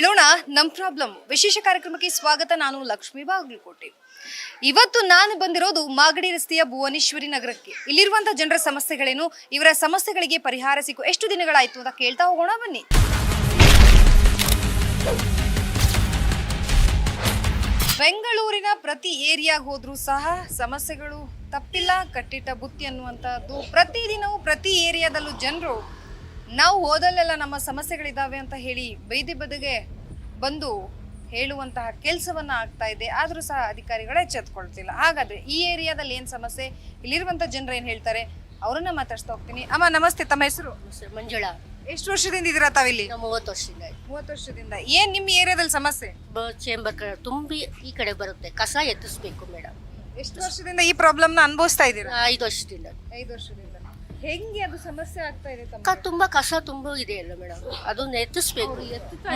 ಕೇಳೋಣ ನಮ್ಮ ಪ್ರಾಬ್ಲಮ್. ವಿಶೇಷ ಕಾರ್ಯಕ್ರಮಕ್ಕೆ ಸ್ವಾಗತ ನಾನು ಲಕ್ಷ್ಮೀ ಬಾಗಲಕೋಟೆ. ಇವತ್ತು ನಾನು ಬಂದಿರೋದು ಮಾಗಡಿ ರಸ್ತೆಯ ಭುವನೇಶ್ವರಿ ನಗರಕ್ಕೆ. ಇಲ್ಲಿರುವಂತಹ ಜನರ ಸಮಸ್ಯೆಗಳೇನು? ಇವರ ಸಮಸ್ಯೆಗಳಿಗೆ ಪರಿಹಾರ ಸಿಕ್ಕು ಎಷ್ಟು ದಿನಗಳಾಯ್ತು ಅಂತ ಕೇಳ್ತಾ ಹೋಗೋಣ ಬನ್ನಿ. ಬೆಂಗಳೂರಿನ ಪ್ರತಿ ಏರಿಯಾಗ ಹೋದ್ರೂ ಸಹ ಸಮಸ್ಯೆಗಳು ತಪ್ಪಿಲ್ಲ. ಕಟ್ಟಿಟ್ಟ ಬುತ್ತಿ ಅನ್ನುವಂಥದ್ದು ಪ್ರತಿದಿನವೂ ಪ್ರತಿ ಏರಿಯಾದಲ್ಲೂ ಜನರು ನಾವು ಹೋದಲ್ಲೆಲ್ಲ ನಮ್ಮ ಸಮಸ್ಯೆಗಳಿದ್ದಾವೆ ಅಂತ ಹೇಳಿ ಬೈದಿ ಬದಿಗೆ ಬಂದು ಹೇಳುವಂತಹ ಕೆಲಸವನ್ನ ಆಗ್ತಾ ಇದೆ. ಆದರೂ ಸಹ ಅಧಿಕಾರಿಗಳು ಎಚ್ಚೆತ್ಕೊಳ್ತಿಲ್ಲ. ಹಾಗಾದ್ರೆ ಈ ಏರಿಯಾದಲ್ಲಿ ಏನು ಸಮಸ್ಯೆ? ಇಲ್ಲಿರುವಂತ ಜನರು ಏನು ಹೇಳ್ತಾರೆ? ಅವರನ್ನ ಮಾತಾಡ್ಸ್ತಾ ಹೋಗ್ತೀನಿ. ಅಮ್ಮ ನಮಸ್ತೆ. ತಮ್ಮ ಹೆಸರು? ಮಂಜುಳಾ. ಎಷ್ಟು ವರ್ಷದಿಂದ ಇದ್ದೀರಾ ತಾವಿಲ್ಲಿ? ಮೂವತ್ತು ವರ್ಷದಿಂದ. ಮೂವತ್ತು ವರ್ಷದಿಂದ. ಏನ್ ನಿಮ್ಮ ಏರಿಯಾದಲ್ಲಿ ಸಮಸ್ಯೆ? ಬ ಚೇಂಬರ್ ಕಡೆ ತುಂಬಿ ಈ ಕಡೆ ಬರುತ್ತೆ. ಕಸ ಎತ್ತಿಸ್ಬೇಕು ಮೇಡಮ್. ಎಷ್ಟು ವರ್ಷದಿಂದ ಈ ಪ್ರಾಬ್ಲಮ್ನ ಅನುಭವಿಸ್ತಾ ಇದ್ದೀರಾ? ಐದು ವರ್ಷದಿಂದ. ಐದು ವರ್ಷದಿಂದ. ಹೆಂಗೆ ಅದು ಸಮಸ್ಯೆ ಆಗ್ತಾ ಇದೆ ತಮ್ಮ? ಕ ತುಂಬಾ ಕಸ ತುಂಬ ಇದೆ ಅಲ್ಲ ಮೇಡಮ್. ಅದನ್ನ ಎತ್ತಿಸ್ಬೇಕು.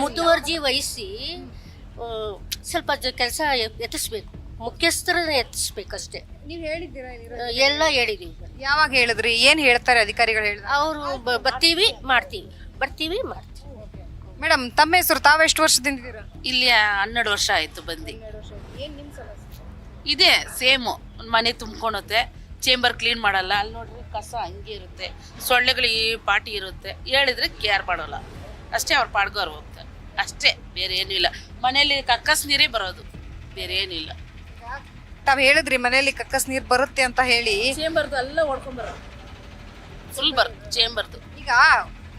ಮುತುವರ್ಜಿ ವಹಿಸಿ ಆ, ಸ್ವಲ್ಪ ಕೆಲಸ ಎತ್ತಿಸ್ಬೇಕು. ಮುಖ್ಯಸ್ಥರನ್ನ ಎತ್ತಿಸ್ಬೇಕಷ್ಟೇ. ನೀವು ಹೇಳಿದ್ದೀರಾ ಆ, ಎಲ್ಲ ಹೇಳಿದೀವಿ ಯಾವಾಗ ಹೇಳಿದ್ರಿ? ಏನ್ ಹೇಳ್ತಾರೆ ಅಧಿಕಾರಿಗಳು ಹೇಳಿದ್ರು? ಅವರು ಬರ್ತೀವಿ ಮಾಡ್ತೀವಿ. ಬರ್ತೀವಿ ಮಾಡ್ತೀವಿ. ಮೇಡಮ್ ತಮ್ಮ ಹೆಸರು ತಾವೆಷ್ಟು ಎಷ್ಟು ವರ್ಷದಿಂದ ಇದ್ದೀರಾ? ಇಲ್ಲಿ ಹನ್ನೆರಡು ವರ್ಷ ಆಯ್ತು ಬಂದು. ಏನ್ ನಿಮ್ ಸಮಸ್ಯೆ? ಇದೆ ಸೇಮು. ಮನೆ ತುಂಬ್ಕೊಳುತ್ತೆ ಚೇಂಬರ್ ಕ್ಲೀನ್ ಮಾಡಲ್ಲ. ಅಲ್ಲಿ ನೋಡ್ರಿ. ಕಸ ಹಂಗೆ ಇರುತ್ತೆ ಸೊಳ್ಳೆಗಳು ಈ ಪಾಟಿ ಇರುತ್ತೆ. ಹೇಳಿದ್ರೆ ಕೇರ್ ಮಾಡೋಲ್ಲ. ಅಷ್ಟೇ ಅವ್ರ ಪಾಡ್ಗೋರ್ ಅವ್ರು ಹೋಗ್ತಾರೆ ಅಷ್ಟೇ ಬೇರೆ ಏನೂ ಇಲ್ಲ. ಮನೆಯಲ್ಲಿ ಕಕ್ಕಸ್ ನೀರೇ ಬರೋದು. ಬೇರೆ ಏನಿಲ್ಲ ತಾವ್ ಹೇಳಿದ್ರಿ ಮನೆಯಲ್ಲಿ ಕಕ್ಕಸ್ ನೀರ್ ಬರುತ್ತೆ ಅಂತ ಹೇಳಿ. ಚೇಂಬರ್ದು ಎಲ್ಲ ಹೊಡ್ಕೊಂಬರೋದು ಫುಲ್ ಬರ್ ಚೇಂಬರ್ದು. ಈಗ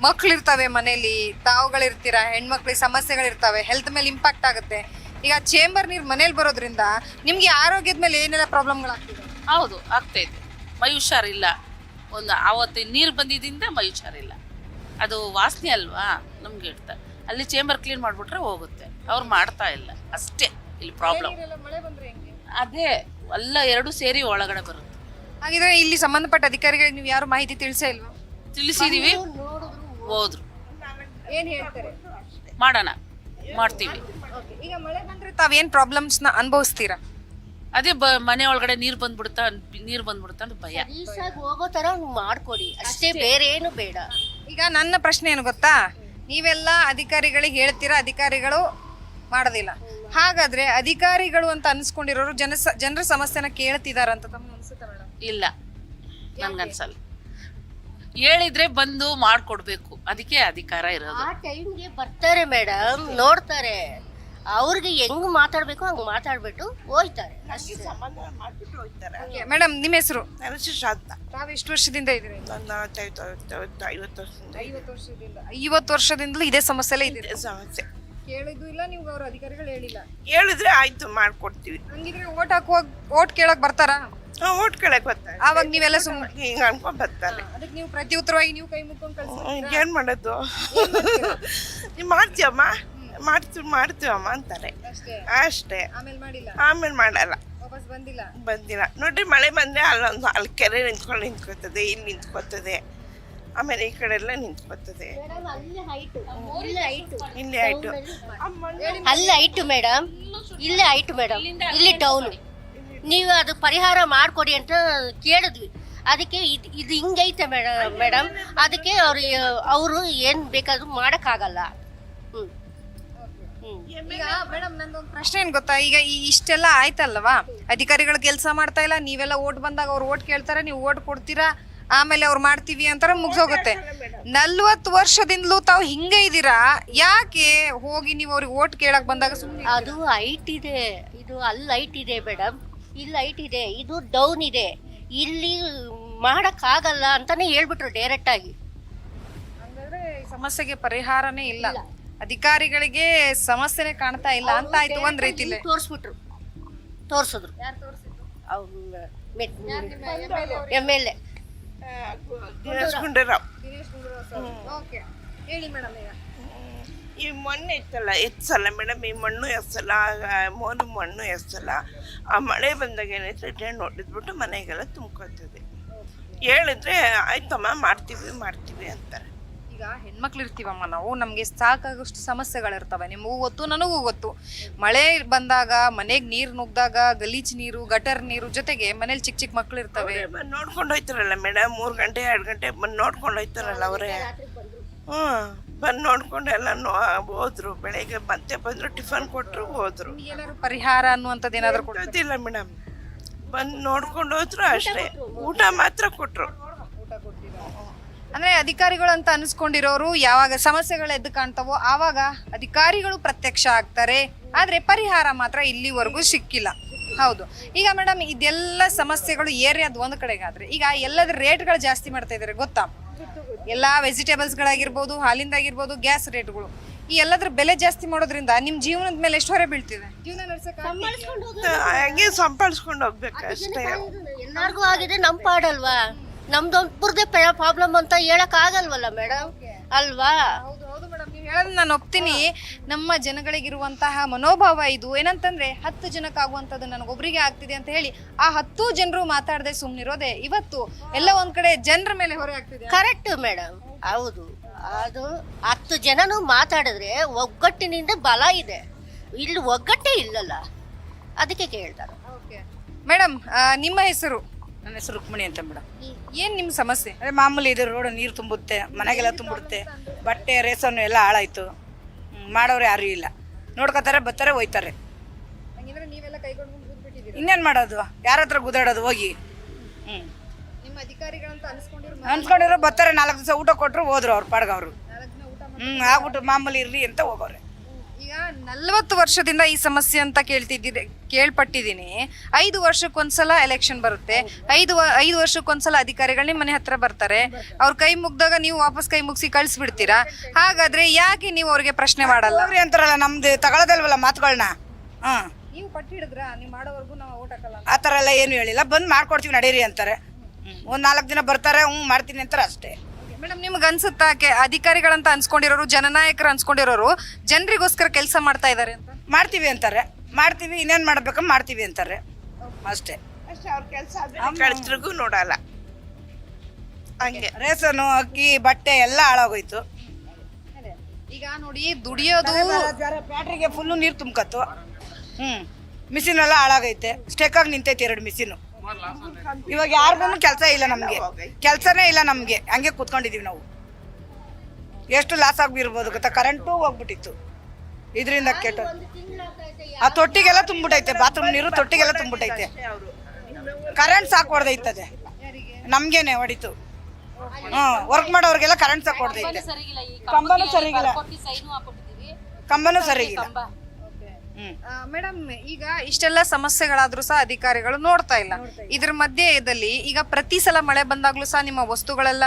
ಮಕ್ಳಿರ್ತವೆ ಮನೆಯಲ್ಲಿ ತಾವುಗಳಿರ್ತೀರಾ ಹೆಣ್ಮಕ್ಳಿಗೆ ಸಮಸ್ಯೆಗಳಿರ್ತವೆ ಹೆಲ್ತ್ ಮೇಲೆ ಇಂಪ್ಯಾಕ್ಟ್ ಆಗುತ್ತೆ. ಈಗ ಚೇಂಬರ್ ನೀರು ಮನೇಲಿ ಬರೋದ್ರಿಂದ ನಿಮ್ಗೆ ಆರೋಗ್ಯದ ಮೇಲೆ ಏನೆಲ್ಲ ಪ್ರಾಬ್ಲಮ್ಗಳಾಗ್ತಿದೆ ಹೌದು ಆಗ್ತೈತೆ ಮೈ ಹುಷಾರಿಲ್ಲ ಒಂದು ಆವತ್ತು ನೀರು ಬಂದಿದ್ದಿಂದ ಮೈ ಹುಷಾರಿಲ್ಲ ಅದು ವಾಸನೆ ಅಲ್ವಾ? ನಮ್ಗೆ ಇಡ್ತಾರೆ ಅಲ್ಲಿ ಚೇಂಬರ್ ಕ್ಲೀನ್ ಮಾಡಿಬಿಟ್ರೆ ಹೋಗುತ್ತೆ. ಅವ್ರು ಮಾಡ್ತಾ ಇಲ್ಲ. ಅಷ್ಟೇ ಇಲ್ಲಿ ಪ್ರಾಬ್ಲಮ್ ಮಳೆ ಬಂದ್ರೆ ಹೆಂಗೆ? ಅದೇ ಎಲ್ಲ ಎರಡು ಸೇರಿ ಒಳಗಡೆ ಬರುತ್ತೆ. ಹಾಗಿದ್ರೆ ಇಲ್ಲಿ ಸಂಬಂಧಪಟ್ಟ ಅಧಿಕಾರಿಗಳಿಗೆ ನೀವು ಯಾರು ಮಾಹಿತಿ ತಿಳಿಸೇ ಇಲ್ವಾ? ತಿಳಿಸಿದೀವಿ. ಹೋದ್ರು. ಏನ್ ಹೇಳ್ತಾರೆ? ಮಾಡೋಣ. ಮಾಡ್ತೀವಿ. ಈಗ ಮಳೆ ಬಂದ್ರೆ ತಾವೇನ್ ಪ್ರಾಬ್ಲಮ್ಸ್ನ ಅನುಭವಿಸ್ತೀರಾ? ಅದೇ ಬ ಮನೆ ಒಳಗಡೆ ನೀರ್ ಬಂದ್ಬಿಡುತ್ತ ನೀರ್ ಬಂದ್ಬಿಡುತ್ತ ಅಂತ ಭಯ. ಹೋಗೋ ತರ ಮಾಡ್ಕೊಡಿ. ಅಷ್ಟೇ ಬೇರೆ ಏನು ಬೇಡ. ಈಗ ನನ್ನ ಪ್ರಶ್ನೆ ಏನು ಗೊತ್ತಾ? ನೀವೆಲ್ಲ ಅಧಿಕಾರಿಗಳಿಗೆ ಹೇಳ್ತೀರಾ? ಅಧಿಕಾರಿಗಳು ಮಾಡೋದಿಲ್ಲ. ಹಾಗಾದ್ರೆ ಅಧಿಕಾರಿಗಳು ಅಂತ ಅನ್ಸ್ಕೊಂಡಿರೋರು ಜನ ಜನರ ಸಮಸ್ಯೆನ ಕೇಳ್ತಿದಾರ ಅಂತ ತಮ್ಗೆ ಅನ್ಸುತ್ತಾ ಮೇಡಮ್? ಇಲ್ಲ. ನನ್ಗನ್ಸಲ್ಲ ಹೇಳಿದ್ರೆ ಬಂದು ಮಾಡ್ಕೊಡ್ಬೇಕು. ಅದಕ್ಕೆ ಅಧಿಕಾರ ಇರೋದು. ಆ ಟೈಮ್ಗೆ ಬರ್ತಾರೆ ಮೇಡಮ್ ನೋಡ್ತಾರೆ. ಅವ್ರಿಗೆ ಹೆಂಗ್ ಮಾತಾಡ್ಬೇಕು ಹಂಗ್ ಮಾತಾಡ್ಬಿಟ್ಟು ಹೋಯ್ತಾರೆ. ಅಷ್ಟೇ. ಮೇಡಮ್ ನಿಮ್ಮ ಹೆಸರು? ಶ್ರಾದ್ದ ತಾವು ಎಷ್ಟು ವರ್ಷದಿಂದ ಇದ್ರಿ ನನ್ನ ನಲವತ್ತೈದು ಐವತ್ತು ಐವತ್ತು ವರ್ಷದಿಂದ ಇದೆ ಐವತ್ತು ವರ್ಷದಿಂದ ಐವತ್ತು ವರ್ಷದಿಂದಲೂ ಇದೇ ಸಮಸ್ಯೆಲೇ ಇದೆ ಸಮಸ್ಯೆ. ಕೇಳಿದ್ದು ಇಲ್ಲ ನೀವು ಅವ್ರ ಅಧಿಕಾರಿಗಳು ಹೇಳಿಲ್ಲ? ಹೇಳಿದ್ರೆ ಆಯ್ತು ಮಾಡ್ಕೊಡ್ತೀವಿ. ಹಂಗಿದ್ರೆ ಓಟ್ ಹಾಕುವಾಗ ಓಟ್ ಕೇಳಕ್ ಬರ್ತಾರಾ? ಓಟ್ ಕೇಳಕ್ ಬರ್ತಾರೆ. ಆವಾಗ ನೀವೆಲ್ಲ ಸುಮ್ಮನೆ ಹಿಂಗ ಅನ್ಕೊಂಡ್ ಬರ್ತಾರೆ. ಅದಕ್ಕೆ ನೀವು ಪ್ರತಿ ಉತ್ತರವಾಗಿ ನೀವು ಕೈ ಮುಕ್ಕೊಂಡು ಕಳ್ಸಿ ಹ್ಮ್, ಏನ್ ಮಾಡೋದು? ನೀವು ಮಾಡ್ತೀವಮ್ಮ ಮಾಡ್ತೀವಿ ಮಾಡ್ತೀವಮ್ಮ ಅಂತಾರೆ. ಅಷ್ಟೇ? ಅಷ್ಟೇ. ಆಮೇಲೆ ಮಾಡಿಲ್ಲ? ಆಮೇಲೆ ಮಾಡಲ್ಲ. ವಾಪಸ್ ಬಂದಿಲ್ಲ? ಬಂದಿಲ್ಲ. ನೋಡ್ರಿ ಮಳೆ ಬಂದ್ರೆ ಅಲ್ಲೊಂದು ಅಲ್ಲಿ ಕೆರೆ ನಿಂತ್ಕೊಂಡು ನಿಂತ್ಕೋತದೆ ಇಲ್ಲಿ ನಿಂತ್ಕೋತದೆ. ಆಮೇಲೆ ಈ ಕಡೆ ಎಲ್ಲ ನಿಂತ್ಕೋತದೆ. ಇಲ್ಲಿ ಆಯ್ತು ಅಲ್ಲಿ. ಐಟು ಮೇಡಮ್ ಇಲ್ಲೇ ಐಟು ಮೇಡಮ್ ಇಲ್ಲಿ ಟೌನ್ ನೀವು ಅದು ಪರಿಹಾರ ಮಾಡಿಕೊಡಿ ಅಂತ ಕೇಳಿದ್ವಿ. ಅದಕ್ಕೆ ಇದು ಇದು ಹಿಂಗೈತೆ ಮೇಡಮ್ ಮೇಡಮ್ ಅದಕ್ಕೆ ಅವ್ರು ಅವರು ಏನು ಬೇಕಾದ್ರೂ ಮಾಡೋಕ್ಕಾಗಲ್ಲ. ಈಗ ಮೇಡಮ್ ನಂದೊಂದು ಪ್ರಶ್ನೆ ಏನ್ ಗೊತ್ತಾ? ಈಗ ಈ ಇಷ್ಟೆಲ್ಲ ಆಯ್ತಲ್ವಾ? ಅಧಿಕಾರಿಗಳು ಕೆಲಸ ಮಾಡ್ತಾ ಇಲ್ಲ ನೀವೆಲ್ಲ ಓಟ್ ಬಂದಾಗ ಅವ್ರು ಓಟ್ ಕೇಳ್ತಾರೆ ನೀವು ಓಟ್ ಕೊಡ್ತೀರಾ? ಆಮೇಲೆ ಅವ್ರು ಮಾಡ್ತೀವಿ ಅಂತಾರೆ ಮುಗ್ದೋಗುತ್ತೆ ನಲ್ವತ್ತು ವರ್ಷದಿಂದಲೂ ತಾವು ಹಿಂಗೆ ಇದ್ದೀರಾ? ಯಾಕೆ ಹೋಗಿ ನೀವು ಅವ್ರಿಗೆ ಓಟ್ ಕೇಳಕ್ ಬಂದಾಗ ಸುಮ್ಮನೆ ಅದು ಹೈಟ್ ಇದೆ. ಇದು ಅಲ್ಲಿ ಲೈಟ್ ಇದೆ ಮೇಡಮ್. ಇಲ್ಲಿ ಲೈಟ್ ಇದೆ ಇದು ಡೌನ್ ಇದೆ. ಇಲ್ಲಿ ಮಾಡೋಕ್ಕಾಗಲ್ಲ ಅಂತಾನೆ ಹೇಳ್ಬಿಟ್ರು ಡೈರೆಕ್ಟ್ ಆಗಿ. ಸಮಸ್ಯೆಗೆ ಪರಿಹಾರನೇ ಇಲ್ಲ. ಅಧಿಕಾರಿಗಳಿಗೆ ಸಮಸ್ಯೆನೇ ಕಾಣ್ತಾ ಇಲ್ಲ ಅಂತ ಆಯ್ತು ಒಂದ್ ರೀತಿ ತೋರಿಸ್ಬಿಟ್ರು. ತೋರಿಸಿದ್ರು. M L A. Dinesh Gundu Rao. Okay. ಹೇಳಿ ಮೇಡಮ್ ಈಗ. ಈ ಮಣ್ಣು ಇತ್ತಲ್ಲ ಎತ್ಸಲ್ಲ ಮೇಡಮ್? ಈ ಮಣ್ಣು ಎಸ್ಸಲ್ಲ ಮೋನು ಮಣ್ಣು ಎಸ್ಸಲ್ಲ ಆ ಮಳೆ ಬಂದಾಗ ಏನೈತೆ ಡ್ರೈನ್ ಹೊಡೆದ್ಬಿಟ್ಟು ಮನೆಗೆಲ್ಲ ತುಂಬ್ಕೊತದೆ ಹೇಳಿದ್ರೆ ಆಯ್ತಮ್ಮ ಮಾಡ್ತೀವಿ ಮಾಡ್ತೀವಿ ಅಂತಾರೆ. ಈಗ ಹೆಣ್ಮಕ್ಳು ಇರ್ತೀವಮ್ಮ ನಾವು ನಮಗೆ ಸಾಕಾಗೋಷ್ಟು ಸಮಸ್ಯೆಗಳಿರ್ತವೆ. ನಿಮಗೂ ಗೊತ್ತು ನನಗೂ ಗೊತ್ತು. ಮಳೆ ಬಂದಾಗ ಮನೆಗೆ ನೀರು ನುಗ್ದಾಗ ಗಲೀಜ್ ನೀರು ಗಟರ್ ನೀರು ಜೊತೆಗೆ ಮನೇಲಿ ಚಿಕ್ಕ ಚಿಕ್ಕ ಮಕ್ಳು ಇರ್ತವೆ ಬಂದು ನೋಡ್ಕೊಂಡು ಹೋಯ್ತಾರಲ್ಲ ಮೇಡಮ್ ಮೂರು ಗಂಟೆ ಎರಡು ಗಂಟೆ ಬಂದು ನೋಡ್ಕೊಂಡು ಹೋಯ್ತಾರಲ್ಲ ಅವರೇ ಹ್ಞೂ ಬಂದು ನೋಡ್ಕೊಂಡು ಎಲ್ಲ ನೋ ಹೋದ್ರು. ಬೆಳಗ್ಗೆ ಮತ್ತೆ ಬಂದರು ಟಿಫನ್ ಕೊಟ್ಟರು ಹೋದ್ರು. ಏನಾದ್ರು ಪರಿಹಾರ ಅನ್ನುವಂಥದ್ದು ಏನಾದರೂ ಕೊಡ್ತಿಲ್ಲ ಗೊತ್ತಿಲ್ಲ ಮೇಡಮ್. ಬಂದು ನೋಡ್ಕೊಂಡು ಹೋದ್ರು ಅಷ್ಟೇ. ಊಟ ಮಾತ್ರ ಕೊಟ್ಟರು ಅಂದ್ರೆ ಅಧಿಕಾರಿಗಳು ಅಂತ ಅನಿಸ್ಕೊಂಡಿರೋರು ಯಾವಾಗ ಸಮಸ್ಯೆಗಳು ಎದ್ದು ಕಾಣ್ತಾವೋ ಆವಾಗ ಅಧಿಕಾರಿಗಳು ಪ್ರತ್ಯಕ್ಷ ಆಗ್ತಾರೆ. ಆದ್ರೆ ಪರಿಹಾರ ಮಾತ್ರ ಇಲ್ಲಿವರೆಗೂ ಸಿಕ್ಕಿಲ್ಲ. ಹೌದು. ಈಗ ಮೇಡಮ್ ಇದೆಲ್ಲ ಸಮಸ್ಯೆಗಳು ಏರಿಯಾದ ಒಂದು ಕಡೆಗಾದ್ರೆ ಈಗ ಎಲ್ಲದರ ರೇಟ್ಗಳು ಜಾಸ್ತಿ ಮಾಡ್ತಾ ಇದಾರೆ ಗೊತ್ತಾ? ಎಲ್ಲಾ ವೆಜಿಟೇಬಲ್ಸ್ಗಳಾಗಿರ್ಬೋದು ಹಾಲಿಂದಾಗಿರ್ಬೋದು ಗ್ಯಾಸ್ ರೇಟ್ಗಳು. ಈ ಎಲ್ಲದ್ರ ಬೆಲೆ ಜಾಸ್ತಿ ಮಾಡೋದ್ರಿಂದ ನಿಮ್ ಜೀವನದ ಮೇಲೆ ಎಷ್ಟು ಹೊರೆ ಬೀಳ್ತಿದೆ? ಜೀವನ ಸಂಪಾದಿಸ್ಕೊಂಡು ಹೋಗ್ಬೇಕು. ಅಷ್ಟೇ. ಎಲ್ಲಾರ್ಗೂ ಆಗಿದೆ ನಮ್ ಪಾಡಲ್ವಾ? ನಮ್ದೊಬ್ಬರದೇ ಪ್ರಾಬ್ಲಮ್ ಅಂತ ಹೇಳಕ್ ಆಗಲ್ವಲ್ಲ ಮೇಡಮ್ ಅಲ್ವಾ? ಹೌದು ಹೌದು ಮೇಡಮ್ ನೀವು ಹೇಳೋದು ನಾನು ಒಪ್ತೀನಿ. ನಮ್ಮ ಜನಗಳಿಗಿರುವಂತಹ ಮನೋಭಾವ ಇದು. ಏನಂತಂದ್ರೆ ಹತ್ತು ಜನಕ್ಕಾಗುವಂತದ್ದು ನನಗೊಬ್ಬರಿಗೆ ಆಗ್ತಿದೆ ಅಂತ ಹೇಳಿ ಆ ಹತ್ತು ಜನರು ಮಾತಾಡದೆ ಸುಮ್ಮನಿರೋದೆ ಇವತ್ತು. ಎಲ್ಲ ಒಂದ್ ಕಡೆ ಜನರ ಮೇಲೆ ಹೊರೆ ಆಗ್ತಿದೆ. ಕರೆಕ್ಟ್ ಮೇಡಮ್ ಹೌದು. ಅದು ಹತ್ತು ಜನನು ಮಾತಾಡಿದ್ರೆ ಒಗ್ಗಟ್ಟಿನಿಂದ ಬಲ ಇದೆ. ಇಲ್ಲಿ ಒಗ್ಗಟ್ಟೇ ಇಲ್ಲಲ್ಲ. ಅದಕ್ಕೆ ಕೇಳ್ತಾರೆ. ಮೇಡಮ್ ನಿಮ್ಮ ಹೆಸರು? ನನ್ನ ಹೆಸರು ರುಕ್ಮಿಣಿ ಅಂತ ಮೇಡಮ್. ಏನ್ ನಿಮ್ ಸಮಸ್ಯೆ? ಅದೇ ಮಾಮೂಲಿ ಇದು ರೋಡ್ ನೀರು ತುಂಬುತ್ತೆ ಮನೆಗೆಲ್ಲ ತುಂಬಿಡುತ್ತೆ ಬಟ್ಟೆ ರೇಸನ್ನು ಎಲ್ಲ ಹಾಳಾಯ್ತು. ಹ್ಮ್, ಮಾಡೋರು ಯಾರೂ ಇಲ್ಲ. ನೋಡ್ಕೋತಾರೆ ಬರ್ತಾರೆ ಹೋಯ್ತಾರೆ. ನೀವೆಲ್ಲ ಕೈಗೊಂಡು ಕೂತ್ಬಿಟ್ಟಿದ್ದೀರಿ? ಇನ್ನೇನು ಮಾಡೋದು? ಯಾರ ಹತ್ರ ಗುದಾಡೋದು ಹೋಗಿ. ಹ್ಞೂ ನಿಮ್ಮ ಅಧಿಕಾರಿಗಳಂತ ಅನ್ಸ್ಕೊಂಡಿರೋ ಅನ್ಸ್ಕೊಂಡಿರೋ ಬರ್ತಾರೆ ನಾಲ್ಕು ದಿವಸ ಊಟ ಕೊಟ್ಟರು ಹೋದ್ರು ಅವ್ರು ಪಾಡ್ಗ ಅವರು. ನಾಲ್ಕು ದಿನ ಊಟ ಹ್ಞೂ ಆಗ್ಬಿಟ್ಟು ಮಾಮೂಲಿ ಇರ್ಲಿ ಅಂತ ಹೋಗೋರೆ. ಈಗ ನಲ್ವತ್ತು ವರ್ಷದಿಂದ ಈ ಸಮಸ್ಯೆ ಅಂತ ಕೇಳ್ತಿದ್ದೀರಿ ಕೇಳ್ಪಟ್ಟಿದ್ದೀನಿ. ಐದು ವರ್ಷಕ್ಕೊಂದ್ಸಲ ಎಲೆಕ್ಷನ್ ಬರುತ್ತೆ. ಐದು ವ- ಐದು ವರ್ಷಕ್ಕೊಂದ್ಸಲ ಅಧಿಕಾರಿಗಳು ನಿಮ್ಮ ಮನೆ ಹತ್ರ ಬರ್ತಾರೆ. ಅವ್ರ ಕೈ ಮುಗ್ದಾಗ ನೀವು ವಾಪಸ್ ಕೈ ಮುಗಿಸಿ ಕಳಿಸ್ಬಿಡ್ತೀರಾ? ಹಾಗಾದ್ರೆ ಯಾಕೆ ನೀವು ಅವ್ರಿಗೆ ಪ್ರಶ್ನೆ ಮಾಡಲ್ಲ? ಅವ್ರಿ ಅಂತಾರಲ್ಲ ನಮ್ದು ತಗೊಳ್ಳೋದಲ್ವಲ್ಲ ಮಾತುಗಳನ್ನ ಹಾಂ. ನೀವು ಪಟ್ಟಿಡಿದ್ರ ನೀವು ಮಾಡೋವರೆಗೂ ನಾವು ಊಟ ಹಾಕಲ್ಲ ಆ ಥರ ಎಲ್ಲ ಏನು ಹೇಳಿಲ್ಲ. ಬಂದು ಮಾಡ್ಕೊಡ್ತೀವಿ ನಡೀರಿ ಅಂತಾರೆ. ಒಂದು ನಾಲ್ಕು ದಿನ ಬರ್ತಾರೆ ಹ್ಞೂ ಮಾಡ್ತೀನಿ ಅಂತಾರೆ ಅಷ್ಟೇ. ಮೇಡಮ್ ನಿಮ್ಗೆ ಅನ್ಸುತ್ತಾ ಕೆ ಅಧಿಕಾರಿಗಳಂತ ಅನ್ಸ್ಕೊಂಡಿರೋರು ಜನನಾಯಕರು ಅನ್ಸ್ಕೊಂಡಿರೋರು ಜನರಿಗೋಸ್ಕರ ಕೆಲಸ ಮಾಡ್ತಾ ಇದ್ದಾರೆ ಅಂತ? ಮಾಡ್ತೀವಿ ಅಂತಾರೆ. ಮಾಡ್ತೀವಿ ಇನ್ನೇನು ಮಾಡ್ಬೇಕು ಮಾಡ್ತೀವಿ ಅಂತಾರೆ. ಅಷ್ಟೇ. ಅಷ್ಟೇ ಅವ್ರ ಕೆಲಸ ಕಳಿಸ್ರಿಗೂ ನೋಡಲ್ಲ. ಹಂಗೆ. ರೇಸನು ಅಕ್ಕಿ ಬಟ್ಟೆ ಎಲ್ಲ ಹಾಳಾಗೋಯ್ತು. ಈಗ ನೋಡಿ ದುಡಿಯೋದು ಬ್ಯಾಟ್ರಿಗೆ ಫುಲ್ಲು ನೀರು ತುಂಬ್ಕತ್ತು. ಹ್ಞೂ ಮಿಷಿನ್ ಎಲ್ಲ ಹಾಳಾಗೈತೆ. ಸ್ಟೆಕ್ಕಾಗಿ ನಿಂತೈತೆ ಎರಡು ಮಿಷಿನು. ಇವಾಗ ಯಾರಿಗೂ ಕೆಲಸ ಇಲ್ಲ ನಮಗೆ. ಕೆಲಸನೇ ಇಲ್ಲ ನಮಗೆ. ಹಂಗೆ ಕೂತ್ಕೊಂಡಿದೀವಿ ನಾವು. ಎಷ್ಟು ಲಾಸ್ ಆಗಿರ್ಬೋದು ಗೊತ್ತಾ? ಕರೆಂಟು ಹೋಗ್ಬಿಟ್ಟಿತ್ತು. ಇದರಿಂದ ಕೆಟ್ಟ ಆ ತೊಟ್ಟಿಗೆಲ್ಲ ತುಂಬಿಟ್ಟೈತೆ ಬಾತ್ರೂಮ್ ನೀರು ತೊಟ್ಟಿಗೆಲ್ಲ ತುಂಬಿಟ್ಟೈತೆ ಕರೆಂಟ್ ಸಾಕು ಹೊಡೆದೈತದೆ ನಮ್ಗೇನೆ ಹೊಡಿತು. ಹ್ಮ್ ವರ್ಕ್ ಮಾಡೋರಿಗೆಲ್ಲ ಕರೆಂಟ್ ಸಾಕು ಹೊಡೆದೈತೆ ಕಂಬನೂ ಸರಿಗಿಲ್ಲ. ಕಂಬನೂ ಸರಿಗಿಲ್ಲ. ಮೇಡಮ್ ಈಗ ಇಷ್ಟೆಲ್ಲ ಸಮಸ್ಯೆಗಳಾದ್ರೂ ಸಹ ಅಧಿಕಾರಿಗಳು ನೋಡ್ತಾ ಇಲ್ಲ. ಇದ್ರ ಮಧ್ಯದಲ್ಲಿ ಈಗ ಪ್ರತಿ ಸಲ ಮಳೆ ಬಂದಾಗ್ಲೂ ಸಹ ನಿಮ್ಮ ವಸ್ತುಗಳೆಲ್ಲ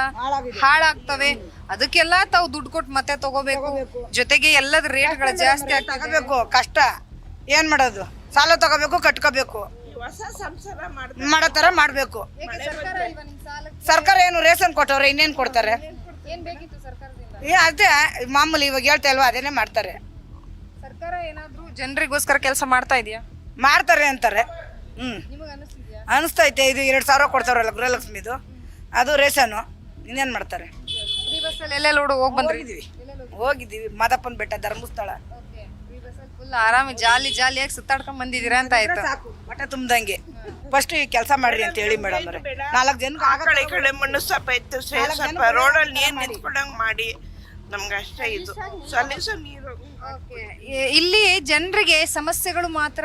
ಹಾಳಾಗ್ತವೆ. ಅದಕ್ಕೆಲ್ಲ ತಾವು ದುಡ್ಡು ಕೊಟ್ಟು ಮತ್ತೆ ತಗೋಬೇಕು. ಜೊತೆಗೆ ಎಲ್ಲದ ರೇಟ್ಗಳು ಜಾಸ್ತಿ ಆಗ್ತವೆ ತಗೋಬೇಕು ಕಷ್ಟ. ಏನ್ ಮಾಡೋದು? ಸಾಲ ತಗೋಬೇಕು ಕಟ್ಕೋಬೇಕು. ಹೊಸ ಸಂಸಾರ ಮಾಡ್ ಮಾಡೋ ತರ ಮಾಡ್ಬೇಕು. ಸರ್ಕಾರ ಏನು ರೇಷನ್ ಕೊಟ್ಟವ್ರೆ ಇನ್ನೇನ್ ಕೊಡ್ತಾರೆ? ಏನ್ ಬೇಕಿತ್ತು ಸರ್ಕಾರದಿಂದ? ಏ ಅದೇ ಮಾಮೂಲಿ ಇವಾಗ ಹೇಳ್ತಾ ಇಲ್ವಾ ಅದೇನೆ ಮಾಡ್ತಾರೆ. ಸರ್ಕಾರ ಏನಾದ್ರೂ ಜನರಿಗೋಸ್ಕರ ಕೆಲಸ ಮಾಡ್ತಾ ಇದೆಯಾ? ಮಾಡ್ತಾರೆ ಅಂತಾರೆ. ಹ್ಞೂ ನಿಮಗೆ ಅನಿಸ್ತಿದ್ಯಾ? ಅನಿಸ್ತೈತೆ ಇದು ಎರಡು ಸಾವಿರ ಕೊಡ್ತಾರಲ್ಲ ಗೃಹಲಕ್ಷ್ಮಿದು ಅದು ರೇಷನ್ನು ಇನ್ನೇನು ಮಾಡ್ತಾರೆ? ಫ್ರೀ ಬಸ್ಸಲ್ಲಿ ಎಲ್ಲೆಲ್ಲ ಓಡು ಹೋಗಿ ಬಂದ್ರಿ? ಹೋಗಿದ್ದೀವಿ. ಹೋಗಿದ್ದೀವಿ ಮಾದಪ್ಪನ ಬೆಟ್ಟ ಧರ್ಮಸ್ಥಳ. ಫುಲ್ ಆರಾಮ ಜಾಲಿ ಜಾಲಿಯಾಗಿ ಸುತ್ತಾಡ್ಕೊಂಡ್ ಬಂದಿದ್ದೀರಾ ಅಂತ ಆಯ್ತು. ಸಾಕು ಬಟ್ಟೆ ತುಂಬ್ದಂಗೆ. ಫಸ್ಟ್ ಈ ಕೆಲಸ ಮಾಡ್ರಿ ಅಂತ ಹೇಳಿ ಮೇಡಮ್ ಅವ್ರೆ. ನಾಲ್ಕು ಜನಕ್ಕೆ ಆ ಕಡೆ ಈ ಕಡೆ ಮಣ್ಣು ಸ್ವಲ್ಪ ಇತ್ತು ಸ್ವಲ್ಪ ರೋಡಲ್ಲಿ ನೀರು ನಿಂತ್ಕೊಂಡಂಗೆ ಮಾಡಿ. ನಮ್ಗೆ ಅಷ್ಟೇ ಇದು ಸಲೀಸು ನೀರು. ಇಲ್ಲಿ ಜನರಿಗೆ ಸಮಸ್ಯೆಗಳು ಮಾತ್ರ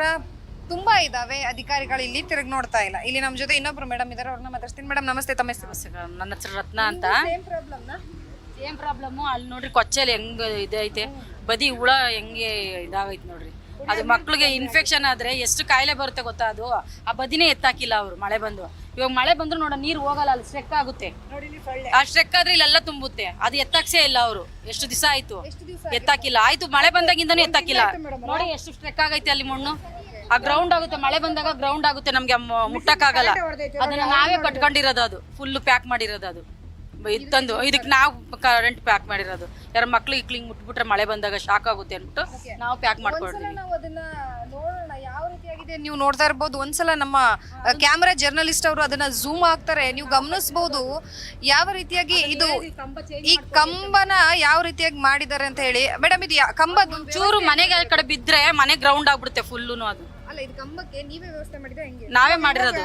ತುಂಬಾ ಇದಾವೆ. ಅಧಿಕಾರಿಗಳು ಇಲ್ಲಿ ತಿರುಗಿ ನೋಡ್ತಾ ಇಲ್ಲ. ಇಲ್ಲಿ ನಮ್ಮ ಜೊತೆ ಇನ್ನೊಬ್ರು ಮೇಡಮ್ ಇದಾರೆ ಅವ್ರನ್ನ ಮಾತಾಡ್ತೀನಿ ಮೇಡಮ್ ನಮಸ್ತೆ ತಮ್ಮ ಹೆಸರು. ನನ್ನ ಹೆಸರು ರತ್ನ ಅಂತ. ಏನ್ ಪ್ರಾಬ್ಲಮ್ ಅಲ್ಲಿ ನೋಡ್ರಿ ಕೊಚ್ಚಲ್ ಹೆಂಗ್ ಇದೈತೆ ಬದಿ ಹುಳ ಹೆಂಗೆ ಇದಾಗೈತೆ ನೋಡ್ರಿ. ಅದು ಮಕ್ಳಿಗೆ ಇನ್ಫೆಕ್ಷನ್ ಆದ್ರೆ ಎಷ್ಟು ಕಾಯಿಲೆ ಬರುತ್ತೆ ಗೊತ್ತಾ ಅದು? ಆ ಬದಿನೇ ಎತ್ತಾಕಿಲ್ಲ ಅವ್ರು ಮಳೆ ಬಂದು. ಇವಾಗ ಮಳೆ ಬಂದ್ರು ನೋಡ ನೀರು ಹೋಗಲ್ಲ ಅಲ್ಲಿ ಸ್ಟ್ರೆಕ್ ಆಗುತ್ತೆ. ಆ ಸ್ಟ್ರೆಕ್ ಆದ್ರೆ ಇಲ್ಲೆಲ್ಲ ತುಂಬುತ್ತೆ. ಅದು ಎತ್ತಾಕ್ಸೇ ಇಲ್ಲ ಅವರು. ಎಷ್ಟು ದಿವಸ ಆಯ್ತು? ಎತ್ತಾಕಿಲ್ಲ. ಆಯ್ತು ಮಳೆ ಬಂದಾಗಿಂದನೂ ಎತ್ತಾಕಿಲ್ಲ. ನೋಡಿ ಎಷ್ಟು ಸ್ಟ್ರೆಕ್ ಆಗೈತೆ ಅಲ್ಲಿ ಮಣ್ಣು. ಆ ಗ್ರೌಂಡ್ ಆಗುತ್ತೆ ಮಳೆ ಬಂದಾಗ ಗ್ರೌಂಡ್ ಆಗುತ್ತೆ ನಮ್ಗೆ ಮುಟ್ಟಕ್ಕಾಗಲ್ಲ. ಅದನ್ನ ನಾವೇ ಕಟ್ಕೊಂಡಿರೋದು ಅದು. ಫುಲ್ ಪ್ಯಾಕ್ ಮಾಡಿರೋದು ಅದು. ತಂದು ಇದಕ್ಕೆ ನಾವು ಕರೆಂಟ್ ಪ್ಯಾಕ್ ಮಾಡಿರೋದು. ಯಾರ ಮಕ್ಳು ಇಕ್ಲಿಂಗ್ ಮುಟ್ಬಿಟ್ರೆ ಮಳೆ ಬಂದಾಗ ಶಾಕ್ ಆಗುತ್ತೆ ಅಂದ್ಬಿಟ್ಟು ನಾವು ಪ್ಯಾಕ್ ನೋಡೋಣ ರೀತಿಯಾಗಿದೆ ನೀವು ನೋಡ್ತಾ ಇರ್ಬೋದು ಒಂದ್ಸಲ ನಮ್ಮ ಕ್ಯಾಮರಾ ಜರ್ನಲಿಸ್ಟ್ ಅವರು ಅದನ್ನ ಝೂಮ್ ಆಗ್ತಾರೆ ನೀವು ಗಮನಿಸಬಹುದು ಯಾವ ರೀತಿಯಾಗಿ ಇದು ಈ ಕಂಬನ ಯಾವ ರೀತಿಯಾಗಿ ಮಾಡಿದ್ದಾರೆ ಅಂತ ಹೇಳಿ. ಮೇಡಮ್ ಇದು ಕಂಬ ಚೂರು ಮನೆಗೆ ಕಡೆ ಬಿದ್ರೆ ಮನೆ ಗ್ರೌಂಡ್ ಆಗ್ಬಿಡುತ್ತೆ ಫುಲ್ಲು ಅದು. ಅಲ್ಲ ಇದು ಕಂಬಕ್ಕೆ ನೀವೇ ವ್ಯವಸ್ಥೆ ಮಾಡಿದ್ರೆ ಹೆಂಗೆ? ನಾವೇ ಮಾಡಿರೋದು.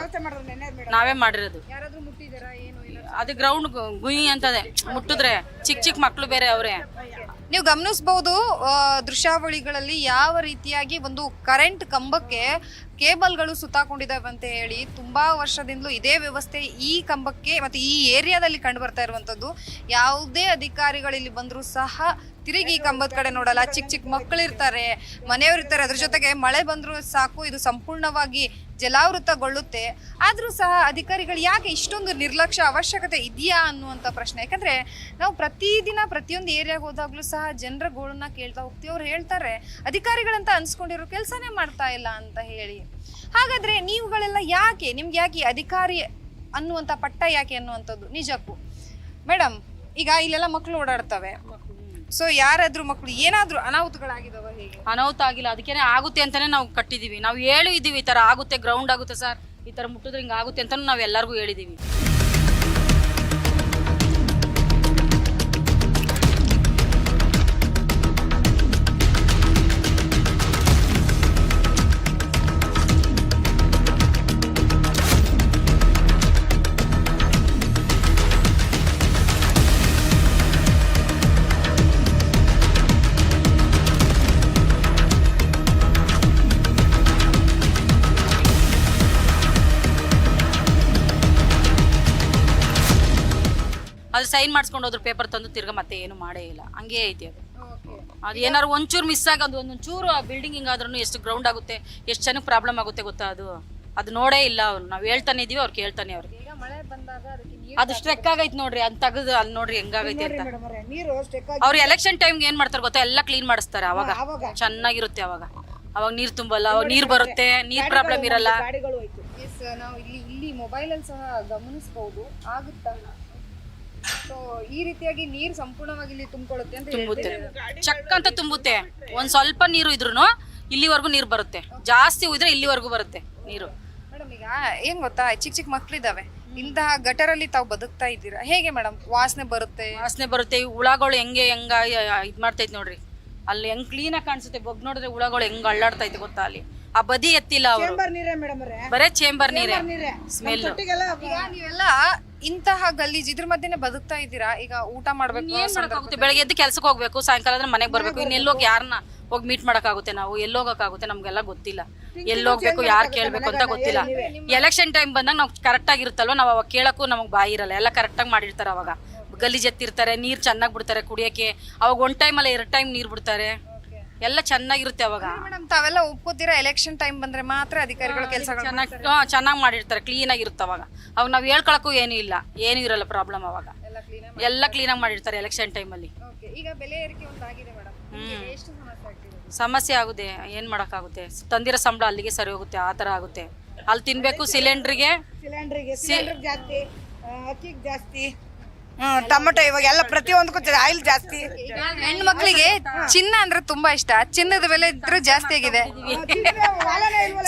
ನಾವೇ ಮಾಡಿರೋದು. ಯಾರಾದ್ರೂ ಮುಟ್ಟಿದಾರಾ ಏನು ಅದು ಗ್ರೌಂಡ್ ಗುಯಿ ಅಂತದೆ. ಮುಟ್ಟಿದ್ರೆ ಚಿಕ್ಕ ಚಿಕ್ಕ ಮಕ್ಳು ಬೇರೆ ಅವ್ರೆ. ನೀವು ಗಮನಿಸಬಹುದು ದೃಶ್ಯಾವಳಿಗಳಲ್ಲಿ ಯಾವ ರೀತಿಯಾಗಿ ಒಂದು ಕರೆಂಟ್ ಕಂಬಕ್ಕೆ ಕೇಬಲ್ಗಳು ಸುತ್ತಾಕೊಂಡಿದ್ದಾವೆ ಅಂತ ಹೇಳಿ ತುಂಬಾ ವರ್ಷದಿಂದಲೂ ಇದೇ ವ್ಯವಸ್ಥೆ ಈ ಕಂಬಕ್ಕೆ ಮತ್ತೆ ಈ ಏರಿಯಾದಲ್ಲಿ ಕಂಡು ಬರ್ತಾ ಇರುವಂತದ್ದು ಯಾವುದೇ ಅಧಿಕಾರಿಗಳು ಇಲ್ಲಿ ಬಂದರೂ ಸಹ ತಿರುಗಿ ಕಂಬದ ಕಡೆ ನೋಡಲ್ಲ. ಚಿಕ್ಕ ಚಿಕ್ಕ ಮಕ್ಕಳಿರ್ತಾರೆ, ಮನೆಯವರು ಇರ್ತಾರೆ. ಅದ್ರ ಜೊತೆಗೆ ಮಳೆ ಬಂದರೂ ಸಾಕು, ಇದು ಸಂಪೂರ್ಣವಾಗಿ ಜಲಾವೃತಗೊಳ್ಳುತ್ತೆ. ಆದರೂ ಸಹ ಅಧಿಕಾರಿಗಳು ಯಾಕೆ ಇಷ್ಟೊಂದು ನಿರ್ಲಕ್ಷ್ಯ, ಅವಶ್ಯಕತೆ ಇದೆಯಾ ಅನ್ನುವಂಥ ಪ್ರಶ್ನೆ. ಯಾಕಂದರೆ ನಾವು ಪ್ರತಿದಿನ ಪ್ರತಿಯೊಂದು ಏರಿಯಾಗೆ ಹೋದಾಗಲೂ ಸಹ ಜನರ ಗೋಳನ್ನ ಕೇಳ್ತಾ ಹೋಗ್ತೀವಿ. ಅವ್ರು ಹೇಳ್ತಾರೆ, ಅಧಿಕಾರಿಗಳಂತ ಅನ್ಸ್ಕೊಂಡಿರೋ ಕೆಲಸನೇ ಮಾಡ್ತಾ ಇಲ್ಲ ಅಂತ ಹೇಳಿ. ಹಾಗಾದ್ರೆ ನೀವುಗಳೆಲ್ಲ ಯಾಕೆ, ನಿಮ್ಗೆ ಯಾಕೆ ಅಧಿಕಾರಿ ಅನ್ನುವಂಥ ಪಟ್ಟ ಯಾಕೆ ಅನ್ನುವಂಥದ್ದು? ನಿಜಕ್ಕೂ. ಮೇಡಮ್ ಈಗ ಇಲ್ಲೆಲ್ಲ ಮಕ್ಕಳು ಓಡಾಡ್ತವೆ. ಸೊ ಯಾರಾದ್ರೂ ಮಕ್ಕಳು ಏನಾದ್ರೂ ಅನಾಹುತಗಳಾಗಿದಾವ ಹೇಗೆ? ಅನಾಹುತ ಆಗಿಲ್ಲ, ಅದಕ್ಕೇನೆ ಆಗುತ್ತೆ ಅಂತಾನೆ ನಾವು ಕಟ್ಟಿದೀವಿ ನಾವು ಹೇಳಿದೀವಿ ಈ ತರ ಆಗುತ್ತೆ ಗ್ರೌಂಡ್ ಆಗುತ್ತೆ ಸರ್. ಈ ತರ ಮುಟ್ಟಿದ್ರೆ ಹಿಂಗೆ ಆಗುತ್ತೆ ಅಂತ ನಾವು ಎಲ್ಲರಿಗೂ ಹೇಳಿದೀವಿ ಸೈನ್ ಮಾಡಿಸ್ಕೊಂಡು ಹೋದ್ರ ಪೇಪರ್ ತಂದು ತಿರ್ಗಾ ಮತ್ತೆ ಏನು ಮಾಡೇ ಇಲ್ಲ. ಹಂಗೆ ಐತಿ ಅದು. ಅದು ಏನಾದ್ರು ಒಂಚೂರು ಮಿಸ್ ಆಗ ಅದು ಒಂದೊಂದು ಚೂರು ಆ ಬಿಲ್ಡಿಂಗ್ ಹಿಂಗಾದ್ರೂ ಎಷ್ಟು ಗ್ರೌಂಡ್ ಆಗುತ್ತೆ ಎಷ್ಟು ಚೆನ್ನಾಗಿ ಪ್ರಾಬ್ಲಮ್ ಆಗುತ್ತೆ ಗೊತ್ತಾ ಅದು? ಅದು ನೋಡೇ ಇಲ್ಲ ಅವ್ರು. ನಾವು ಹೇಳ್ತಾನೆ ಇದೀವಿ ಅವ್ರು ಕೇಳ್ತಾನೆ ಅವ್ರಿಗೆ ಈಗ ಮಳೆ ಬಂದಾಗ ಅದಕ್ಕೆ ನೀರು ಅದು ಸ್ಟ್ರೆಕ್ ಆಗೈತೆ ನೋಡ್ರಿ ಅದು ತೆಗೆದು ಅಲ್ಲಿ ನೋಡ್ರಿ ಹೆಂಗಾಗೈತೆ ಅಂತ. ಅವ್ರು ಎಲೆಕ್ಷನ್ ಟೈಮ್ಗೆ ಏನ್ ಮಾಡ್ತಾರೆ ಗೊತ್ತಾ? ಎಲ್ಲ ಕ್ಲೀನ್ ಮಾಡಿಸ್ತಾರೆ ಅವಾಗ. ಚೆನ್ನಾಗಿರುತ್ತೆ ಅವಾಗ. ಅವಾಗ ನೀರ್ ತುಂಬಲ್ಲ ಅವಾಗ ನೀರ್ ಬರುತ್ತೆ ನೀರ್ ಪ್ರಾಬ್ಲಮ್ ಇರಲ್ಲ. ನಾವು ಇಲ್ಲಿ ಇಲ್ಲಿ ಮೊಬೈಲ್ ಅಲ್ಲಿ ಸಹ ಗಮನಿಸಬಹುದು ಆಗುತ್ತಾ? ಸೊ ಈ ರೀತಿಯಾಗಿ ನೀರು ಸಂಪೂರ್ಣವಾಗಿ ಇಲ್ಲಿ ತುಂಬಿಕೊಳ್ಳುತ್ತೆ ಅಂತ ತುಂಬುತ್ತೆ. ಚಕ್ ಅಂತ ತುಂಬುತ್ತೆ. ಒಂದ್ ಸ್ವಲ್ಪ ನೀರು ಇದ್ರು ಇಲ್ಲಿವರೆಗೂ ನೀರು ಬರುತ್ತೆ. ಜಾಸ್ತಿ ಹೋದ್ರೆ ಇಲ್ಲಿವರೆಗೂ ಬರುತ್ತೆ ನೀರು. ಮೇಡಮ್ ಈಗ ಏನ್ ಗೊತ್ತಾ? ಚಿಕ್ಕ ಚಿಕ್ಕ ಮಕ್ಳಿದಾವೆ. ಇಂತಹ ಗಟರಲ್ಲಿ ತಾವು ಬದುಕ್ತಾ ಇದ್ದೀರಾ? ಹೇಗೆ ಮೇಡಮ್? ವಾಸನೆ ಬರುತ್ತೆ? ವಾಸನೆ ಬರುತ್ತೆ. ಈ ಹುಳಗಳು ಹೆಂಗೆ ಹೆಂಗ ಇದ್ ಮಾಡ್ತೈತೆ ನೋಡ್ರಿ. ಅಲ್ಲಿ ಹೆಂಗ್ ಕ್ಲೀನ್ ಆಗಿ ಕಾಣಿಸುತ್ತೆ. ಬಗ್ ನೋಡಿದ್ರೆ ಹುಳಗಳು ಹೆಂಗ್ ಅಳ್ಳಾಡ್ತೈತೆ ಗೊತ್ತಾ ಅಲ್ಲಿ. ಆ ಬದಿ ಎತ್ತಿಲ್ಲ ಅವರು. ನೀರೇ ಮೇಡಮ್ ಅವರೇ? ಬರೇ ಚೇಂಬರ್ ನೀರೇ. ಸ್ಮೆಲ್ ನೀವೆಲ್ಲ ಇಂತಹ ಗಲ್ಲಿ ಇದ್ರ ಮಧ್ಯೆನೆ ಬದುಕ್ತಾ ಇದ್ದೀರಾ? ಈಗ ಊಟ ಮಾಡ್ಬೇಕು ಏನ್ ಮಾಡಕ್ಕಾಗುತ್ತೆ ಬೆಳಗ್ಗೆ ಎದ್ದು ಕೆಲ್ಸಕ್ಕೆ ಹೋಗ್ಬೇಕು ಸಾಯಂಕಾಲ ಆದ್ರೆ ಮನೆಗೆ ಬರ್ಬೇಕು. ಇನ್ನು ಎಲ್ಲೋಗಿ ಯಾರನ್ನ ಹೋಗಿ ಮೀಟ್ ಮಾಡಕ್ಕಾಗುತ್ತೆ ನಾವು? ಎಲ್ಲೋಗಕ್ಕಾಗುತ್ತೆ ನಮ್ಗೆಲ್ಲ ಗೊತ್ತಿಲ್ಲ. ಎಲ್ಲೋಗ್ಬೇಕು ಯಾರು ಕೇಳ್ಬೇಕು ಅಂತ ಗೊತ್ತಿಲ್ಲ. ಎಲೆಕ್ಷನ್ ಟೈಮ್ ಬಂದಾಗ ನಾವು ಕರೆಕ್ಟ್ ಆಗಿರುತ್ತಲ್ವ? ನಾವು ಅವಾಗ ಕೇಳಕ್ಕೂ ನಮಗೆ ಬಾಯಿ ಇರಲ್ಲ. ಎಲ್ಲ ಕರೆಕ್ಟಾಗಿ ಮಾಡಿರ್ತಾರೆ ಅವಾಗ. ಗಲೀಜ್ ಎತ್ತಿರ್ತಾರೆ ನೀರು ಚೆನ್ನಾಗಿ ಬಿಡ್ತಾರೆ ಕುಡಿಯೋಕೆ ಅವಾಗ ಒನ್ ಅಲ್ಲ ಎರಡು ಟೈಮ್ ನೀರು ಬಿಡ್ತಾರೆ. ಎಲ್ಲ ಚೆನ್ನಾಗಿರುತ್ತೆ ಅವಾಗ. ಮೇಡಮ್ ತಾವೆಲ್ಲ ಒಪ್ಕೋತೀರಾ ಎಲೆಕ್ಷನ್ ಟೈಮ್ ಬಂದ್ರೆ ಮಾತ್ರ ಅಧಿಕಾರಿಗಳು ಕೆಲಸಗಳು ಚೆನ್ನಾಗಿ ಚೆನ್ನಾಗಿ ಮಾಡಿರ್ತಾರೆ ಕ್ಲೀನ್ ಆಗಿರುತ್ತೆ ಅವಾಗ. ಅವಾಗ ನಾವು ಹೇಳ್ಕೊಳಕ್ಕೂ ಏನೂ ಇಲ್ಲ ಏನೂ ಇರಲ್ಲ ಪ್ರಾಬ್ಲಮ್ ಅವಾಗ. ಎಲ್ಲ ಕ್ಲೀನ್ ಕ್ಲೀನಾಗಿ ಮಾಡಿರ್ತಾರೆ ಎಲೆಕ್ಷನ್ ಟೈಮಲ್ಲಿ ಈಗ ಬೆಲೆ ಏರಿಕೆ ಮೇಡಮ್ ಎಷ್ಟು ಸಮಸ್ಯೆ ಆಗ್ತಿದೆ? ಸಮಸ್ಯೆ ಆಗುತ್ತೆ ಏನು ಮಾಡೋಕ್ಕಾಗುತ್ತೆ? ತಂದಿರೋ ಸಂಬಳ ಅಲ್ಲಿಗೆ ಸರಿ ಹೋಗುತ್ತೆ ಆ ಥರ ಆಗುತ್ತೆ. ಅಲ್ಲಿ ತಿನ್ಬೇಕು ಸಿಲಿಂಡ್ರಿಗೆ ಸಿಲಿಂಡರ್ಗೆ ಸಿಲಿಂಡರ್ ಜಾಸ್ತಿ ಅಕ್ಕಿಗೆ ಜಾಸ್ತಿ. ಟೊಮೆಟೊ ಇವಾಗ ಎಲ್ಲ ಪ್ರತಿಯೊಂದಕ್ಕೂ ಆಯಿಲ್ ಜಾಸ್ತಿ. ಹೆಣ್ಮಕ್ಳಿಗೆ ಚಿನ್ನ ಅಂದ್ರೆ ತುಂಬಾ ಇಷ್ಟ. ಚಿನ್ನದ ಬೆಲೆ ಇದ್ರೂ ಜಾಸ್ತಿ ಆಗಿದೆ.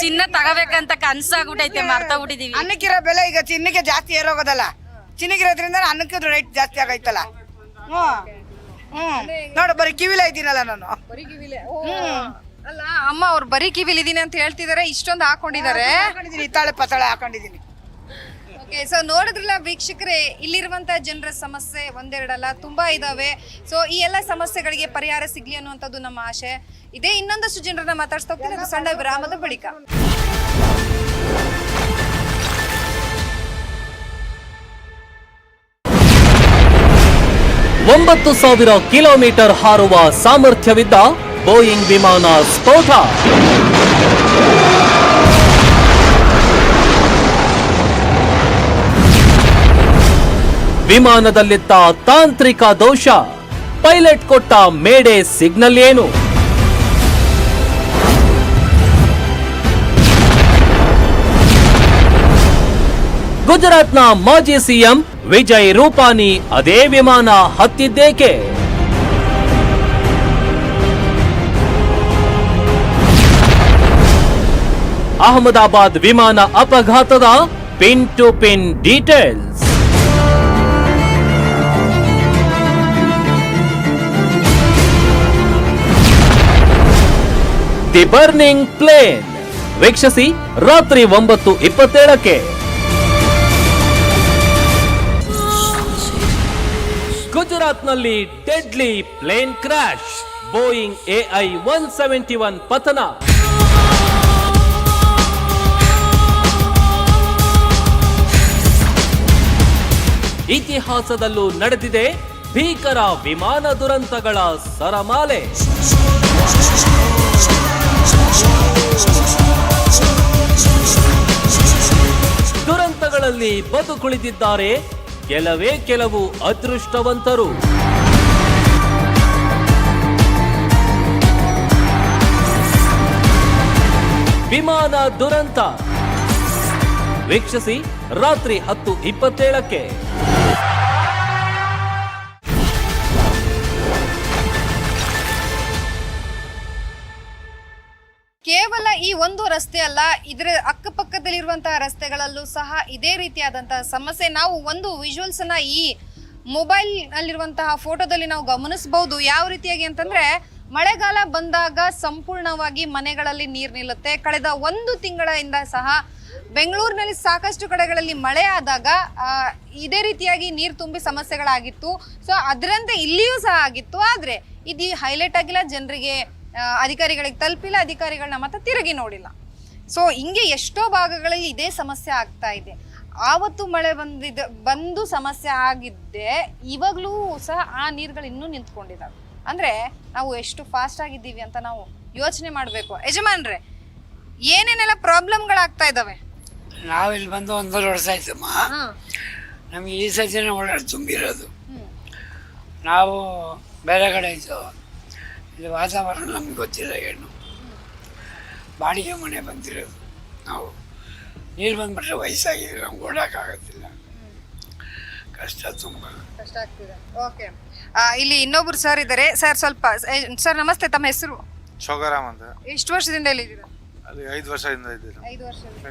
ಚಿನ್ನ ತಗೋಬೇಕಂತ ಕನ್ಸಾಗ್ಬಿಟ್ಟೈತೆ ಮರ್ತೋಗ್ಬಿಟ್ಟಿದೀವಿ ಅನ್ನಕ್ಕಿರೋ ಬೆಲೆ ಈಗ ಚಿನ್ನಕ್ಕೆ ಜಾಸ್ತಿ ಏರೋಗೋದಲ್ಲ. ಚಿನ್ನಗಿರೋದ್ರಿಂದ ಅನ್ನಕ್ಕೆ ರೇಟ್ ಜಾಸ್ತಿ ಆಗೈತಲ್ಲ. ಹ್ಮ್ ಹ್ಮ್. ನೋಡು ಬರೀ ಕಿವಿಲ ಇದ್ದೀನಲ್ಲ ನಾನು. ಬರೀ ಕಿವಿಲೆ? ಅಲ್ಲ ಅಮ್ಮ ಅವ್ರು ಬರೀ ಕಿವಿಲ್ ಇದೀನಿ ಅಂತ ಹೇಳ್ತಿದಾರೆ ಇಷ್ಟೊಂದು ಹಾಕೊಂಡಿದ್ದಾರೆ. ಹಾಕೊಂಡಿದೀನಿ ಇತ್ತಾಳೆ ಪತ್ತಾಳೆ ಹಾಕೊಂಡಿದ್ದೀನಿ. ಓಕೆ ಸೊ ನೋಡಿದ್ರಲ್ಲ ವೀಕ್ಷಕರೇ, ಇಲ್ಲಿರುವಂತ ಜನರ ಸಮಸ್ಯೆ ಒಂದೆರಡಲ್ಲ, ತುಂಬಾ ಇದಾವೆ. ಸೊ ಈ ಎಲ್ಲ ಸಮಸ್ಯೆಗಳಿಗೆ ಪರಿಹಾರ ಸಿಗ್ಲಿ ಅನ್ನುವಂಥದ್ದು ನಮ್ಮ ಆಶೆ. ಇದೇ ಇನ್ನೊಂದಷ್ಟು ಜನರನ್ನ ಮಾತಾಡ್ಸ್ತಾ ಹೋಗ್ತೀನಿ ಸಣ್ಣ ವಿರಾಮದ ಬಳಿಕ. ಒಂಬತ್ತು ಸಾವಿರ ಕಿಲೋಮೀಟರ್ ಹಾರುವ ಸಾಮರ್ಥ್ಯವಿದ್ದ ಬೋಯಿಂಗ್ ವಿಮಾನ ಸ್ಫೋಟ ವಿಮಾನದಲ್ಲಿದ್ದ ತಾಂತ್ರಿಕ ದೋಷ. ಪೈಲಟ್ ಕೊಟ್ಟ ಮೇಡೆ ಸಿಗ್ನಲ್ ಏನು? ಗುಜರಾತ್ನ ಮಾಜಿ ಸಿಎಂ ವಿಜಯ್ ರೂಪಾನಿ ಅದೇ ವಿಮಾನ ಹತ್ತಿದ್ದೇಕೆ? ಅಹಮದಾಬಾದ್ ವಿಮಾನ ಅಪಘಾತದ pin to pin details. The burning plane ವೀಕ್ಷಿಸಿ, ರಾತ್ರಿ ಒಂಬತ್ತು ಇಪ್ಪತ್ತೇಳಕ್ಕೆ. ಗುಜರಾತ್ ಗುಜರಾತ್ನಲ್ಲಿ deadly plane crash Boeing AI one seventy one ಪತನ. ಇತಿಹಾಸದಲ್ಲೂ ನಡೆದಿದೆ ಭೀಕರ ವಿಮಾನ ದುರಂತಗಳ ಸರಮಾಲೆ. ದುರಂತಗಳಲ್ಲಿ ಬದುಕುಳಿದಿದ್ದಾರೆ ಕೆಲವೇ ಕೆಲವು ಅದೃಷ್ಟವಂತರು. ವಿಮಾನ ದುರಂತ. ವೀಕ್ಷಿಸಿ ರಾತ್ರಿ ಹತ್ತು ಇಪ್ಪತ್ತೇಳಕ್ಕೆ. ಒಂದು ರಸ್ತೆ ಅಲ್ಲ, ಇದರ ಅಕ್ಕಪಕ್ಕದಲ್ಲಿರುವಂತಹ ರಸ್ತೆಗಳಲ್ಲೂ ಸಹ ಇದೇ ರೀತಿಯಾದಂತಹ ಸಮಸ್ಯೆ. ನಾವು ಒಂದು ವಿಜುವಲ್ಸ್ ಅನ್ನ ಈ ಮೊಬೈಲ್ ನಲ್ಲಿರುವಂತಹ ಫೋಟೋದಲ್ಲಿ ನಾವು ಗಮನಿಸಬಹುದು. ಯಾವ ರೀತಿಯಾಗಿ ಅಂತಂದ್ರೆ, ಮಳೆಗಾಲ ಬಂದಾಗ ಸಂಪೂರ್ಣವಾಗಿ ಮನೆಗಳಲ್ಲಿ ನೀರು ನಿಲ್ಲುತ್ತೆ. ಕಳೆದ ಒಂದು ತಿಂಗಳಿಂದ ಸಹ ಬೆಂಗಳೂರಿನಲ್ಲಿ ಸಾಕಷ್ಟು ಕಡೆಗಳಲ್ಲಿ ಮಳೆ ಆದಾಗ ಇದೇ ರೀತಿಯಾಗಿ ನೀರು ತುಂಬಿ ಸಮಸ್ಯೆಗಳಾಗಿತ್ತು. ಸೊ ಅದರಂತೆ ಇಲ್ಲಿಯೂ ಸಹ ಆಗಿತ್ತು. ಆದರೆ, ಇದು ಹೈಲೈಟ್ ಆಗಿಲ್ಲ. ಜನರಿಗೆ ಅಧಿಕಾರಿಗಳಿಗೆ ತಲುಪಿಲ್ಲ ಅಧಿಕಾರಿಗಳನ್ನ ಮತ್ತೆ ತಿರುಗಿ ನೋಡಿಲ್ಲ. ಸೊ ಹಿಂಗೆ ಎಷ್ಟೋ ಭಾಗಗಳಲ್ಲಿ ಇದೇ ಸಮಸ್ಯೆ ಆಗ್ತಾ ಇದೆ. ಆವತ್ತು ಮಳೆ ಬಂದಿದ್ದ ಬಂದು ಸಮಸ್ಯೆ ಆಗಿದ್ದೆ ಇವಾಗಲೂ ಸಹ ಆ ನೀರುಗಳು ಇನ್ನೂ ನಿಂತ್ಕೊಂಡಿದ್ದಾವೆ ಅಂದ್ರೆ ನಾವು ಎಷ್ಟು ಫಾಸ್ಟ್ ಆಗಿದ್ದೀವಿ ಅಂತ ನಾವು ಯೋಚನೆ ಮಾಡಬೇಕು. ಯಜಮಾನ್ರೆ ಏನೇನೆಲ್ಲ ಪ್ರಾಬ್ಲಮ್ಗಳಾಗ್ತಾ ಇದ್ದಾವೆ ನಾವಿಲ್ಲಿ ಬಂದು ಒಂದೂವರೆ ವರ್ಷ ಆಯ್ತಮ್ಮ. ನಮಗೆ ಈ ಸತಿನೇ ಒಳ್ಳೆ ತುಂಬಿರೋದು. ನಾವು ಬೇರೆ ಕಡೆ ಇದ್ದು ಇಲ್ಲಿ ವಾತಾವರಣ ನಮ್ಗೆ ಗೊತ್ತಿಲ್ಲ ಏನು. ಬಾಡಿಗೆ ಮನೆ ಬಂದಿರೋದು ನಾವು ನೀರು ಬಂದ್ಬಿಟ್ರೆ ವಯಸ್ಸಾಗಿದೆ ನಮ್ಗೆ ಓಡೋಕ್ಕಾಗೋದಿಲ್ಲ ಕಷ್ಟ ತುಂಬ. ಕಷ್ಟ ಆಗ್ತಿದೆ. ಓಕೆ ಇಲ್ಲಿ ಇನ್ನೊಬ್ರು ಸರ್ ಇದ್ದಾರೆ. ಸರ್ ಸ್ವಲ್ಪ ಸರ್ ನಮಸ್ತೆ ತಮ್ಮ ಹೆಸರು? ಶೋಗರಾಮ್ ಅಂತ. ಎಷ್ಟು ವರ್ಷದಿಂದ ಇಲ್ಲಿದ್ದೀರಾ ಅಲ್ಲಿ ಐದು ವರ್ಷದಿಂದ ಇದ್ದೀರಾ? ಐದು ವರ್ಷದಿಂದ.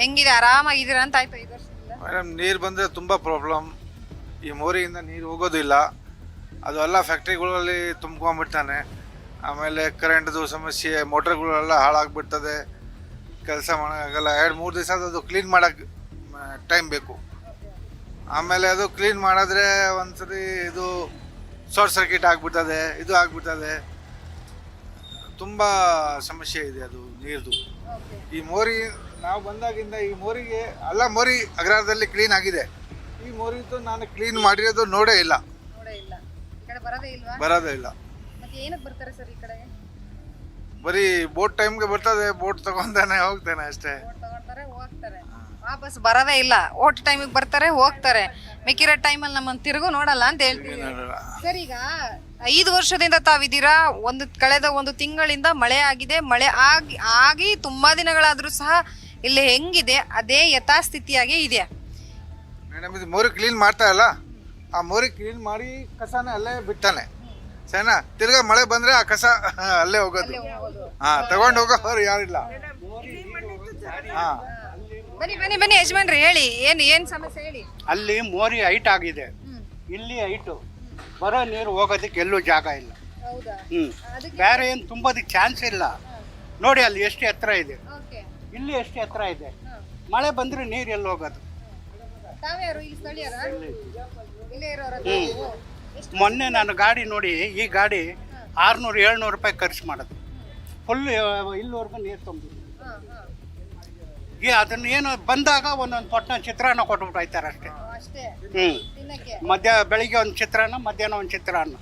ಹೆಂಗಿದೆ? ಆರಾಮಾಗಿದ್ದೀರಾ ಅಂತ ಆಯ್ತು ಐದು ವರ್ಷದಿಂದ? ಮೇಡಮ್ ನೀರು ಬಂದರೆ ತುಂಬ ಪ್ರಾಬ್ಲಮ್ ಈ ಮೋರಿಯಿಂದ ನೀರು ಹೋಗೋದಿಲ್ಲ. ಅದು ಎಲ್ಲ ಫ್ಯಾಕ್ಟ್ರಿಗಳಲ್ಲಿ ತುಂಬ್ಕೊಂಡ್ಬಿಡ್ತಾನೆ ಆಮೇಲೆ ಕರೆಂಟ್ದು ಸಮಸ್ಯೆ ಮೋಟ್ರ್ಗಳೆಲ್ಲ ಹಾಳಾಗ್ಬಿಡ್ತದೆ. ಕೆಲಸ ಮಾಡೋಕ್ಕಾಗಲ್ಲ. ಎರಡು, ಮೂರು ದಿವಸ ಅದು ಕ್ಲೀನ್ ಮಾಡೋಕ್ಕೆ ಟೈಮ್ ಬೇಕು. ಆಮೇಲೆ ಅದು ಕ್ಲೀನ್ ಮಾಡಿದ್ರೆ ಒಂದ್ಸರಿ ಇದು ಶಾರ್ಟ್ ಸರ್ಕ್ಯೂಟ್ ಆಗಿಬಿಡ್ತದೆ, ಇದು ಆಗಿಬಿಡ್ತದೆ. ತುಂಬ ಸಮಸ್ಯೆ ಇದೆ ಅದು ನೀರ್ದು. ಈ ಮೋರಿ, ನಾವು ಬಂದಾಗಿಂದ ಈ ಮೋರಿಗೆ, ಅಲ್ಲ ಮೋರಿ ಅಗ್ರಹಾರದಲ್ಲಿ ಕ್ಲೀನ್ ಆಗಿದೆ. ಈ ಮೋರಿದು ನಾನು ಕ್ಲೀನ್ ಮಾಡಿರೋದು ನೋಡೇ ಇಲ್ಲ. ಕಡೆ ಬರೋದೇ ಇಲ್ವಾ? ಬರೋದೇ ಇಲ್ಲ. ಮತ್ತೆ ಏನಕ್ಕೆ ಬರ್ತಾರೆ ಸರ್ ಈ ಕಡೆಗೆ ಬರೀ ಬೋಟ್ ಟೈಮ್ಗೆ ಬರ್ತದೆ ಬೋಟ್ ತಗೊಂತಾನೆ ಹೋಗ್ತಾನೆ ಅಷ್ಟೇ. ತಗೊಳ್ತಾರೆ ಹೋಗ್ತಾರೆ. ವಾಪಸ್ ಬರೋದೇ ಇಲ್ಲ. ಓಟ್ ಟೈಮಿಗೆ ಬರ್ತಾರೆ ಹೋಗ್ತಾರೆ. ಮಿಕ್ಕಿರೋ ಟೈಮಲ್ಲಿ ನಮ್ಮನ್ನು ತಿರುಗು ನೋಡಲ್ಲ ಅಂತ ಹೇಳ್ತೀವಿ. ಸರ್ ಈಗ ಐದು ವರ್ಷದಿಂದ ತಾವಿದ್ದೀರಾ? ಒಂದು ಕಳೆದ ಒಂದು ತಿಂಗಳಿಂದ ಮಳೆ ಆಗಿದೆ. ಮಳೆ ಆಗಿ ಆಗಿ ತುಂಬಾ ದಿನಗಳಾದರೂ ಸಹ ಇಲ್ಲಿ ಹೆಂಗಿದೆ? ಅದೇ ಯಥಾಸ್ಥಿತಿಯಾಗಿ ಇದೆ ಮೇಡಮ್ ಇದು ಮೋರಿ ಕ್ಲೀನ್ ಮಾಡ್ತಾ ಇಲ್ಲ? ಆ ಮೋರಿ ಕ್ಲೀನ್ ಮಾಡಿ ಕಸನ ಅಲ್ಲೇ ಬಿಟ್ಟಾನೆ. ಸರಿನಾ? ತಿರ್ಗಾ ಮಳೆ ಬಂದ್ರೆ ಆ ಕಸ ಅಲ್ಲೇ ಹೋಗೋದು. ಹಾ ತಗೊಂಡು ಹೋಗೋರು ಯಾರಿಲ್ಲ. ಹಾ. ಬನ್ನಿ ಬನ್ನಿ ಬನ್ನಿ ಯಜಮಾನ್ರಿ ಹೇಳಿ. ಏನ್ ಏನ್ ಸಮಸ್ಯೆ ಹೇಳಿ? ಅಲ್ಲಿ ಮೋರಿ ಹೈಟ್ ಆಗಿದೆ. ಇಲ್ಲಿ ಹೈಟು. ಬರೋ ನೀರು ಹೋಗೋದಕ್ಕೆ ಎಲ್ಲೂ ಜಾಗ ಇಲ್ಲ. ಹೌದಾ? ಹ್ಮ್. ಬೇರೆ ಏನು ತುಂಬೋದಕ್ಕೆ ಚಾನ್ಸ್ ಇಲ್ಲ. ನೋಡಿ ಅಲ್ಲಿ ಎಷ್ಟು ಎತ್ತರ ಇದೆ. ಓಕೆ. ಇಲ್ಲಿ ಎಷ್ಟು ಎತ್ತರ ಇದೆ. ಮಳೆ ಬಂದ್ರೆ ನೀರು ಎಲ್ಲಿ ಹೋಗೋದು? ತಾವ್ಯಾರು? ಇಲ್ಲಿ ಸ್ಥಳೀಯರ? ಇಲ್ಲೇ ಇರೋರ ಮೊನ್ನೆ ನಾನು ಗಾಡಿ ನೋಡಿ ಈ ಗಾಡಿ ಆರ್ನೂರು ಏಳ್ನೂರು ರೂಪಾಯಿ ಖರ್ಚು ಮಾಡೋದು. ಫುಲ್ ಇಲ್ಲಿವರೆಗೂ ನೀರು ತುಂಬಿ ಈ ಅದನ್ನ ಏನು ಬಂದಾಗ ಒಂದೊಂದು ಪೊಟ್ಟ ಚಿತ್ರಾನ್ನ ಕೊಟ್ಬಿಟ್ಟು ಹೋಯ್ತಾರೆ ಅಷ್ಟೇ. ಅಷ್ಟೇ ಹ್ಞೂ ಮಧ್ಯ ಬೆಳಿಗ್ಗೆ ಒಂದು ಚಿತ್ರಾನ್ನ ಮಧ್ಯಾಹ್ನ ಒಂದು ಚಿತ್ರಾನ್ನ.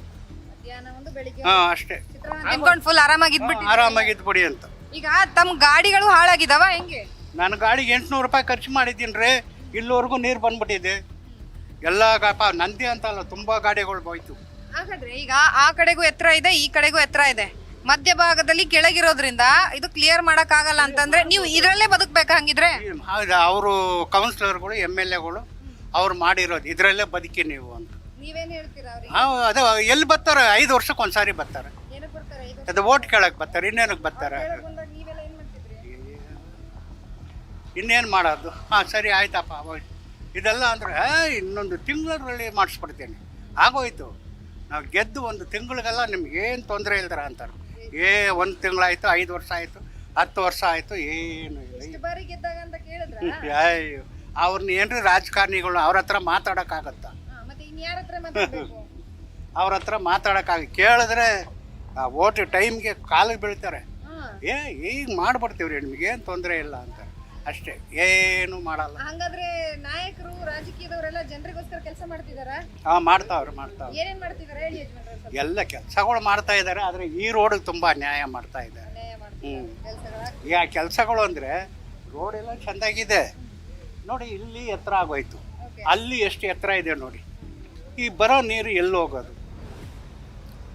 ಹಾಂ ಅಷ್ಟೇ. ಫುಲ್ ಆರಾಮಾಗಿದ್ಬಿಟ್ಟು ಆರಾಮಾಗಿದ್ದು ಬಿಡಿ ಅಂತ. ಈಗ ತಮ್ಮ ಗಾಡಿಗಳು ಹಾಳಾಗಿದಾವ ಹೆಂಗೆ? ನಾನು ಗಾಡಿಗೆ ಎಂಟುನೂರು ರೂಪಾಯಿ ಖರ್ಚು ಮಾಡಿದ್ದೀನಿ ರೀ ಇಲ್ಲಿವರೆಗೂ ನೀರು ಬಂದ್ಬಿಟ್ಟಿದೆ. ಎಲ್ಲ ಗಾಪ ನಂದಿ ಅಂತಲ್ಲ ತುಂಬಾ ಗಾಡಿಗಳು ಹೋಯ್ತು. ಹಾಗಾದ್ರೆ ಈಗ ಆ ಕಡೆಗೂ ಎತ್ತರ ಇದೆ ಈ ಕಡೆಗೂ ಎತ್ತರ ಇದೆ. ಮಧ್ಯ ಭಾಗದಲ್ಲಿ ಕೆಳಗಿರೋದ್ರಿಂದ ಇದು ಕ್ಲಿಯರ್ ಮಾಡಕ್ ಆಗಲ್ಲ ಅಂತಂದ್ರೆ ನೀವು ಇದರಲ್ಲೇ ಬದುಕ್ಬೇಕ ಹಂಗಿದ್ರೆ? ಹೌದು ಅವರು ಕೌನ್ಸಿಲರ್ಗಳು ಎಂ ಎಲ್ ಎಗಳು ಅವ್ರು ಮಾಡಿರೋದು. ಇದರಲ್ಲೇ ಬದುಕಿ ನೀವು ಅಂತ. ನೀವೇನು ಹೇಳ್ತೀರಾ ಅವ್ರಿಗೆ? ಅದೇ ಎಲ್ಲಿ ಬರ್ತಾರೆ? ಐದು ವರ್ಷಕ್ಕೆ ಒಂದ್ಸಾರಿ ಬರ್ತಾರೆ. ಏನಕ್ಕೆ ಬರ್ತಾರೆ ಈಗ ಅದು ಓಟ್ ಕೇಳಕ್ ಬರ್ತಾರೆ ಇನ್ನೇನಕ್ಕೆ ಬರ್ತಾರೆ? ಬಂದಾಗ ನೀವೆಲ್ಲ ಏನ್ ಮಾಡ್ತಿದ್ರಿ? ಇನ್ನೇನು ಮಾಡೋದು? ಹಾಂ ಸರಿ ಆಯ್ತಪ್ಪ ಇದೆಲ್ಲ ಅಂದರೆ ಇನ್ನೊಂದು ತಿಂಗಳಲ್ಲಿ ಮಾಡಿಸ್ಬಿಡ್ತೇನೆ. ಆಗೋಯ್ತು. ನಾವು ಗೆದ್ದು ಒಂದು ತಿಂಗಳಿಗೆಲ್ಲ ನಿಮ್ಗೇನು ತೊಂದರೆ ಇಲ್ದಾರ ಅಂತಾರೆ. ಏ ಒಂದು ತಿಂಗಳಾಯ್ತು ಐದು ವರ್ಷ ಆಯಿತು ಹತ್ತು ವರ್ಷ ಆಯಿತು ಏನು ಅಯ್ಯೋ ಅವ್ರನ್ನ ಏನ್ರಿ ರಾಜಕಾರಣಿಗಳು ಅವ್ರ ಹತ್ರ ಮಾತಾಡೋಕ್ಕಾಗತ್ತಾ? ಅವ್ರ ಹತ್ರ ಮಾತಾಡೋಕ್ಕಾಗ ಕೇಳಿದ್ರೆ ಆ ಓಟ್ ಟೈಮ್ಗೆ ಕಾಲಿಗೆ ಬೀಳ್ತಾರೆ. ಏ ಈಗ ಮಾಡ್ಬಿಡ್ತೀವ್ರಿ ನಿಮ್ಗೇನು ತೊಂದರೆ ಇಲ್ಲ ಅಂತ. ಅಷ್ಟೇ. ಏನು ಮಾಡಲ್ಲ. ಹಂಗಾದ್ರೆ ನಾಯಕರು ರಾಜಕೀಯದವರೆಲ್ಲ ಜನರಿಗೋಸ್ಕರ ಕೆಲಸ ಮಾಡ್ತಿದಾರಾ? ಹಾಂ ಮಾಡ್ತಾವ್ರು ಮಾಡ್ತಾವ್ರು. ಏನೇನ್ ಮಾಡ್ತಿದಾರೆ ಹೇಳಿ ಯಜಮಾನ್ರೆ ಸ್ವಲ್ಪ. ಎಲ್ಲ ಕೆಲಸಗಳು ಮಾಡ್ತಾ ಇದ್ದಾರೆ ಆದರೆ ಈ ರೋಡಿಗೆ ತುಂಬ ನ್ಯಾಯ ಮಾಡ್ತಾ ಇದ್ದಾರೆ ನ್ಯಾಯ ಕೆಲ್ಸಗಳ? ಈಗ ಕೆಲಸಗಳು ಅಂದರೆ ರೋಡ್ ಎಲ್ಲ ಚೆಂದಾಗಿದೆ. ನೋಡಿ ಇಲ್ಲಿ ಎತ್ತರ ಆಗೋಯ್ತು. Okay. ಅಲ್ಲಿ ಎಷ್ಟು ಎತ್ತರ ಇದೆ ನೋಡಿ. ಈ ಬರೋ ನೀರು ಎಲ್ಲಿ ಹೋಗೋದು?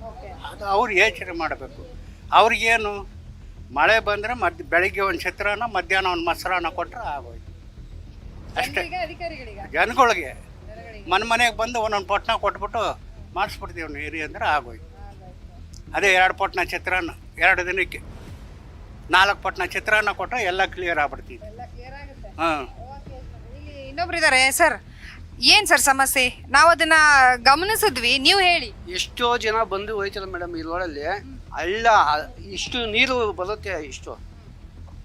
ಓಕೆ. ಅದು ಅವ್ರು ಯೋಚನೆ ಮಾಡಬೇಕು. ಅವ್ರಿಗೇನು? ಮಳೆ ಬಂದರೆ ಮಧ್ಯ ಬೆಳಿಗ್ಗೆ ಒಂದು ಚಿತ್ರಾನ್ನ ಮಧ್ಯಾಹ್ನ ಒಂದು ಮೊಸರನ್ನ ಕೊಟ್ಟರೆ ಆಗೋಯ್ತು. ಅಷ್ಟೇ. ಜನಗಳಿಗೆ. ಮನೆ ಮನೆಗೆ ಬಂದು ಒಂದೊಂದು ಪೊಟ್ನ ಕೊಟ್ಬಿಟ್ಟು ಮಾಡಿಸ್ಬಿಡ್ತೀವಿ ನೀರಿ ಅಂದರೆ ಆಗೋಯ್ತು. ಅದೇ ಎರಡು ಪೊಟ್ನ ಚಿತ್ರಾನ್ನ ಎರಡು ದಿನಕ್ಕೆ. ನಾಲ್ಕು ಪೊಟ್ನ ಚಿತ್ರಾನ್ನ ಕೊಟ್ಟರೆ ಎಲ್ಲ ಕ್ಲಿಯರ್ ಆಗ್ಬಿಡ್ತೀವಿ. ಎಲ್ಲ ಕ್ಲಿಯರ್ ಆಗುತ್ತೆ. ಹಾಂ. ಇನ್ನೊಬ್ರು ಇದ್ದಾರೆ ಸರ್ ಏನ್ ಸರ್ ಸಮಸ್ಯೆ? ನಾವು ಅದನ್ನ ಗಮನಿಸಿದ್ವಿ. ನೀವು ಹೇಳಿ. ಎಷ್ಟೋ ಜನ ಬಂದು ಹೋಯ್ತಲ್ಲ ಮೇಡಮ್ ಈ ರೋಡಲ್ಲಿ ಹಳ್ಳ ಇಷ್ಟು ನೀರು ಬರುತ್ತೆ ಇಷ್ಟು.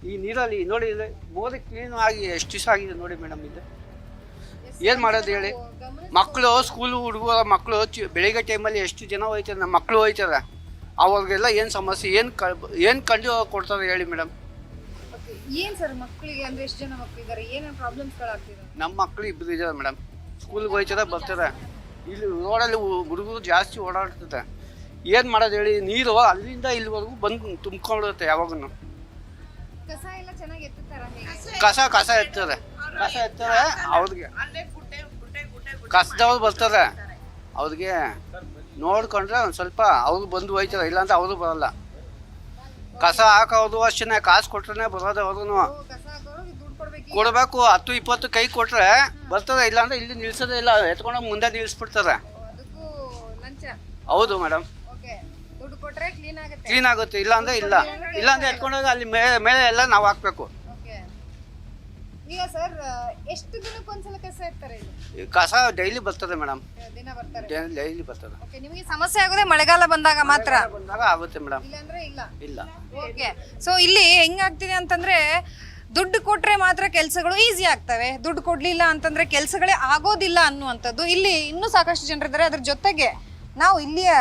ಈ ನೀರಲ್ಲಿ ನೋಡಿ ಇಲ್ಲಿ ಮೋದಿ ಕ್ಲೀನ್ ಆಗಿ ಎಷ್ಟು ದಿವಸ ಆಗಿದೆ ನೋಡಿ ಮೇಡಮ್ ಇದು. ಏನು ಮಾಡೋದು ಹೇಳಿ? ಮಕ್ಕಳು ಸ್ಕೂಲು ಹುಡುಗರ ಮಕ್ಕಳು ಬೆಳಿಗ್ಗೆ ಟೈಮಲ್ಲಿ ಎಷ್ಟು ಜನ ಹೋಯ್ತಾರೆ ನಮ್ಮ ಮಕ್ಕಳು ಹೋಯ್ತಾರೆ. ಅವ್ರಿಗೆಲ್ಲ ಏನು ಸಮಸ್ಯೆ ಏನು ಕ ಏನು ಕಂಡು ಕೊಡ್ತಾರೆ ಹೇಳಿ ಮೇಡಮ್. ಏನು ಸರ್ ಮಕ್ಕಳಿಗೆ ಅಂದ್ರೆ ಎಷ್ಟು ಜನ ಮಕ್ಕಳಿದ್ದಾರೆ ಏನೇನು ಪ್ರಾಬ್ಲಮ್ಸ್ಗಳಾಗ್ತಿದೆ ನಮ್ಮ ಮಕ್ಕಳು ಇಬ್ಬರು ಇದ್ದಾರೆ ಮೇಡಮ್. ಸ್ಕೂಲ್ಗೆ ಹೋಯ್ತಾರೆ ಬರ್ತಾರೆ. ಇಲ್ಲಿ ರೋಡಲ್ಲಿ ಹುಡುಗರು ಜಾಸ್ತಿ ಓಡಾಡ್ತದೆ ಏನು ಮಾಡೋದು ಹೇಳಿ ನೀರು ಅಲ್ಲಿಂದ ಇಲ್ಲಿವರೆಗೂ ಬಂದು ತುಂಬ್ಕೊಂಡಿರುತ್ತೆ ಯಾವಾಗೂ ಕಸ ಎಲ್ಲ ಚೆನ್ನಾಗಿ ಎತ್ತುತ್ತಾರ ಕಸ ಕಸ ಎತ್ತಾರೆ ಕಸ ಎತ್ತಾರೆ ಅವ್ರಿಗೆ. ಕಸದವ್ರು ಬರ್ತಾರೆ. ಅವ್ರಿಗೆ ನೋಡ್ಕೊಂಡ್ರೆ ಒಂದು ಸ್ವಲ್ಪ ಅವ್ರು ಬಂದು ಹೋಯ್ತಾರೆ ಇಲ್ಲಾಂದ್ರೆ ಅವರು ಬರಲ್ಲ. ಕಸ ಹಾಕೋದು ಅಷ್ಟೇ ಕಾಸು ಕೊಟ್ರೆ ಬರೋದು ಅವ್ರೂ ಕಸ ಹಾಕೋರು ದುಡ್ಡು ಕೊಡ್ಬೇಕು ಕೊಡಬೇಕು ಹತ್ತು ಇಪ್ಪತ್ತು ಕೈ ಕೊಟ್ರೆ ಬರ್ತಾರೆ ಇಲ್ಲಾಂದ್ರೆ ಇಲ್ಲಿ ನಿಲ್ಸೋದೇ ಇಲ್ಲ ಎತ್ಕೊಂಡು ಮುಂದೆ ನಿಲ್ಲಿಸ್ಬಿಡ್ತಾರೆ ಹೌದು ಮೇಡಮ್. ಕ್ಲೀನ್ ಆಗುತ್ತೆ. ಕ್ಲೀನ್ ಆಗುತ್ತೆ. ಇಲ್ಲ. ಇಲ್ಲ ಅಂದ್ರೆ ಎತ್ಕೊಂಡೋಗಿ ಅಲ್ಲಿ ಮೇಲೆ ಎಲ್ಲ ನಾವು ಹಾಕ್ಬೇಕು. ಓಕೆ ಈಗ ಸರ್ ಎಷ್ಟು ದಿನಕ್ಕೊಂದ್ಸಲ ಕಸ ಇರ್ತಾರೆ ಇಲ್ಲಿ ಕಸ ಡೈಲಿ ಬರ್ತದೆ ಮೇಡಮ್ ದಿನ ಬರ್ತಾರೆ ಡೈಲಿ ಬರ್ತದೆ. ಓಕೆ ನಿಮಗೆ ಸಮಸ್ಯೆ ಆಗೋದೇ ಮಳೆಗಾಲ ಬಂದಾಗ ಮಾತ್ರ? ಬಂದಾಗ ಆಗುತ್ತೆ ಮೇಡಮ್ ಇಲ್ಲಾಂದ್ರೆ ಇಲ್ಲ? ಇಲ್ಲ. ಓಕೆ ಸೊ ಇಲ್ಲಿ ಹೆಂಗಾಗ್ತಿದೆ ಅಂತಂದ್ರೆ ದುಡ್ಡು ಕೊಟ್ರೆ ಮಾತ್ರ ಕೆಲಸಗಳು ಈಸಿ ಆಗ್ತವೆ. ದುಡ್ಡು ಕೊಡ್ಲಿಲ್ಲ ಅಂತಂದ್ರೆ ಕೆಲಸಗಳೇ ಆಗೋದಿಲ್ಲ ಅನ್ನುವಂಥದ್ದು ಇಲ್ಲಿ ಇನ್ನೂ ಸಾಕಷ್ಟು ಜನರಿದ್ದಾರೆ. ಅದ್ರ ಜೊತೆಗೆ ನಾವು ಇಲ್ಲಿಯ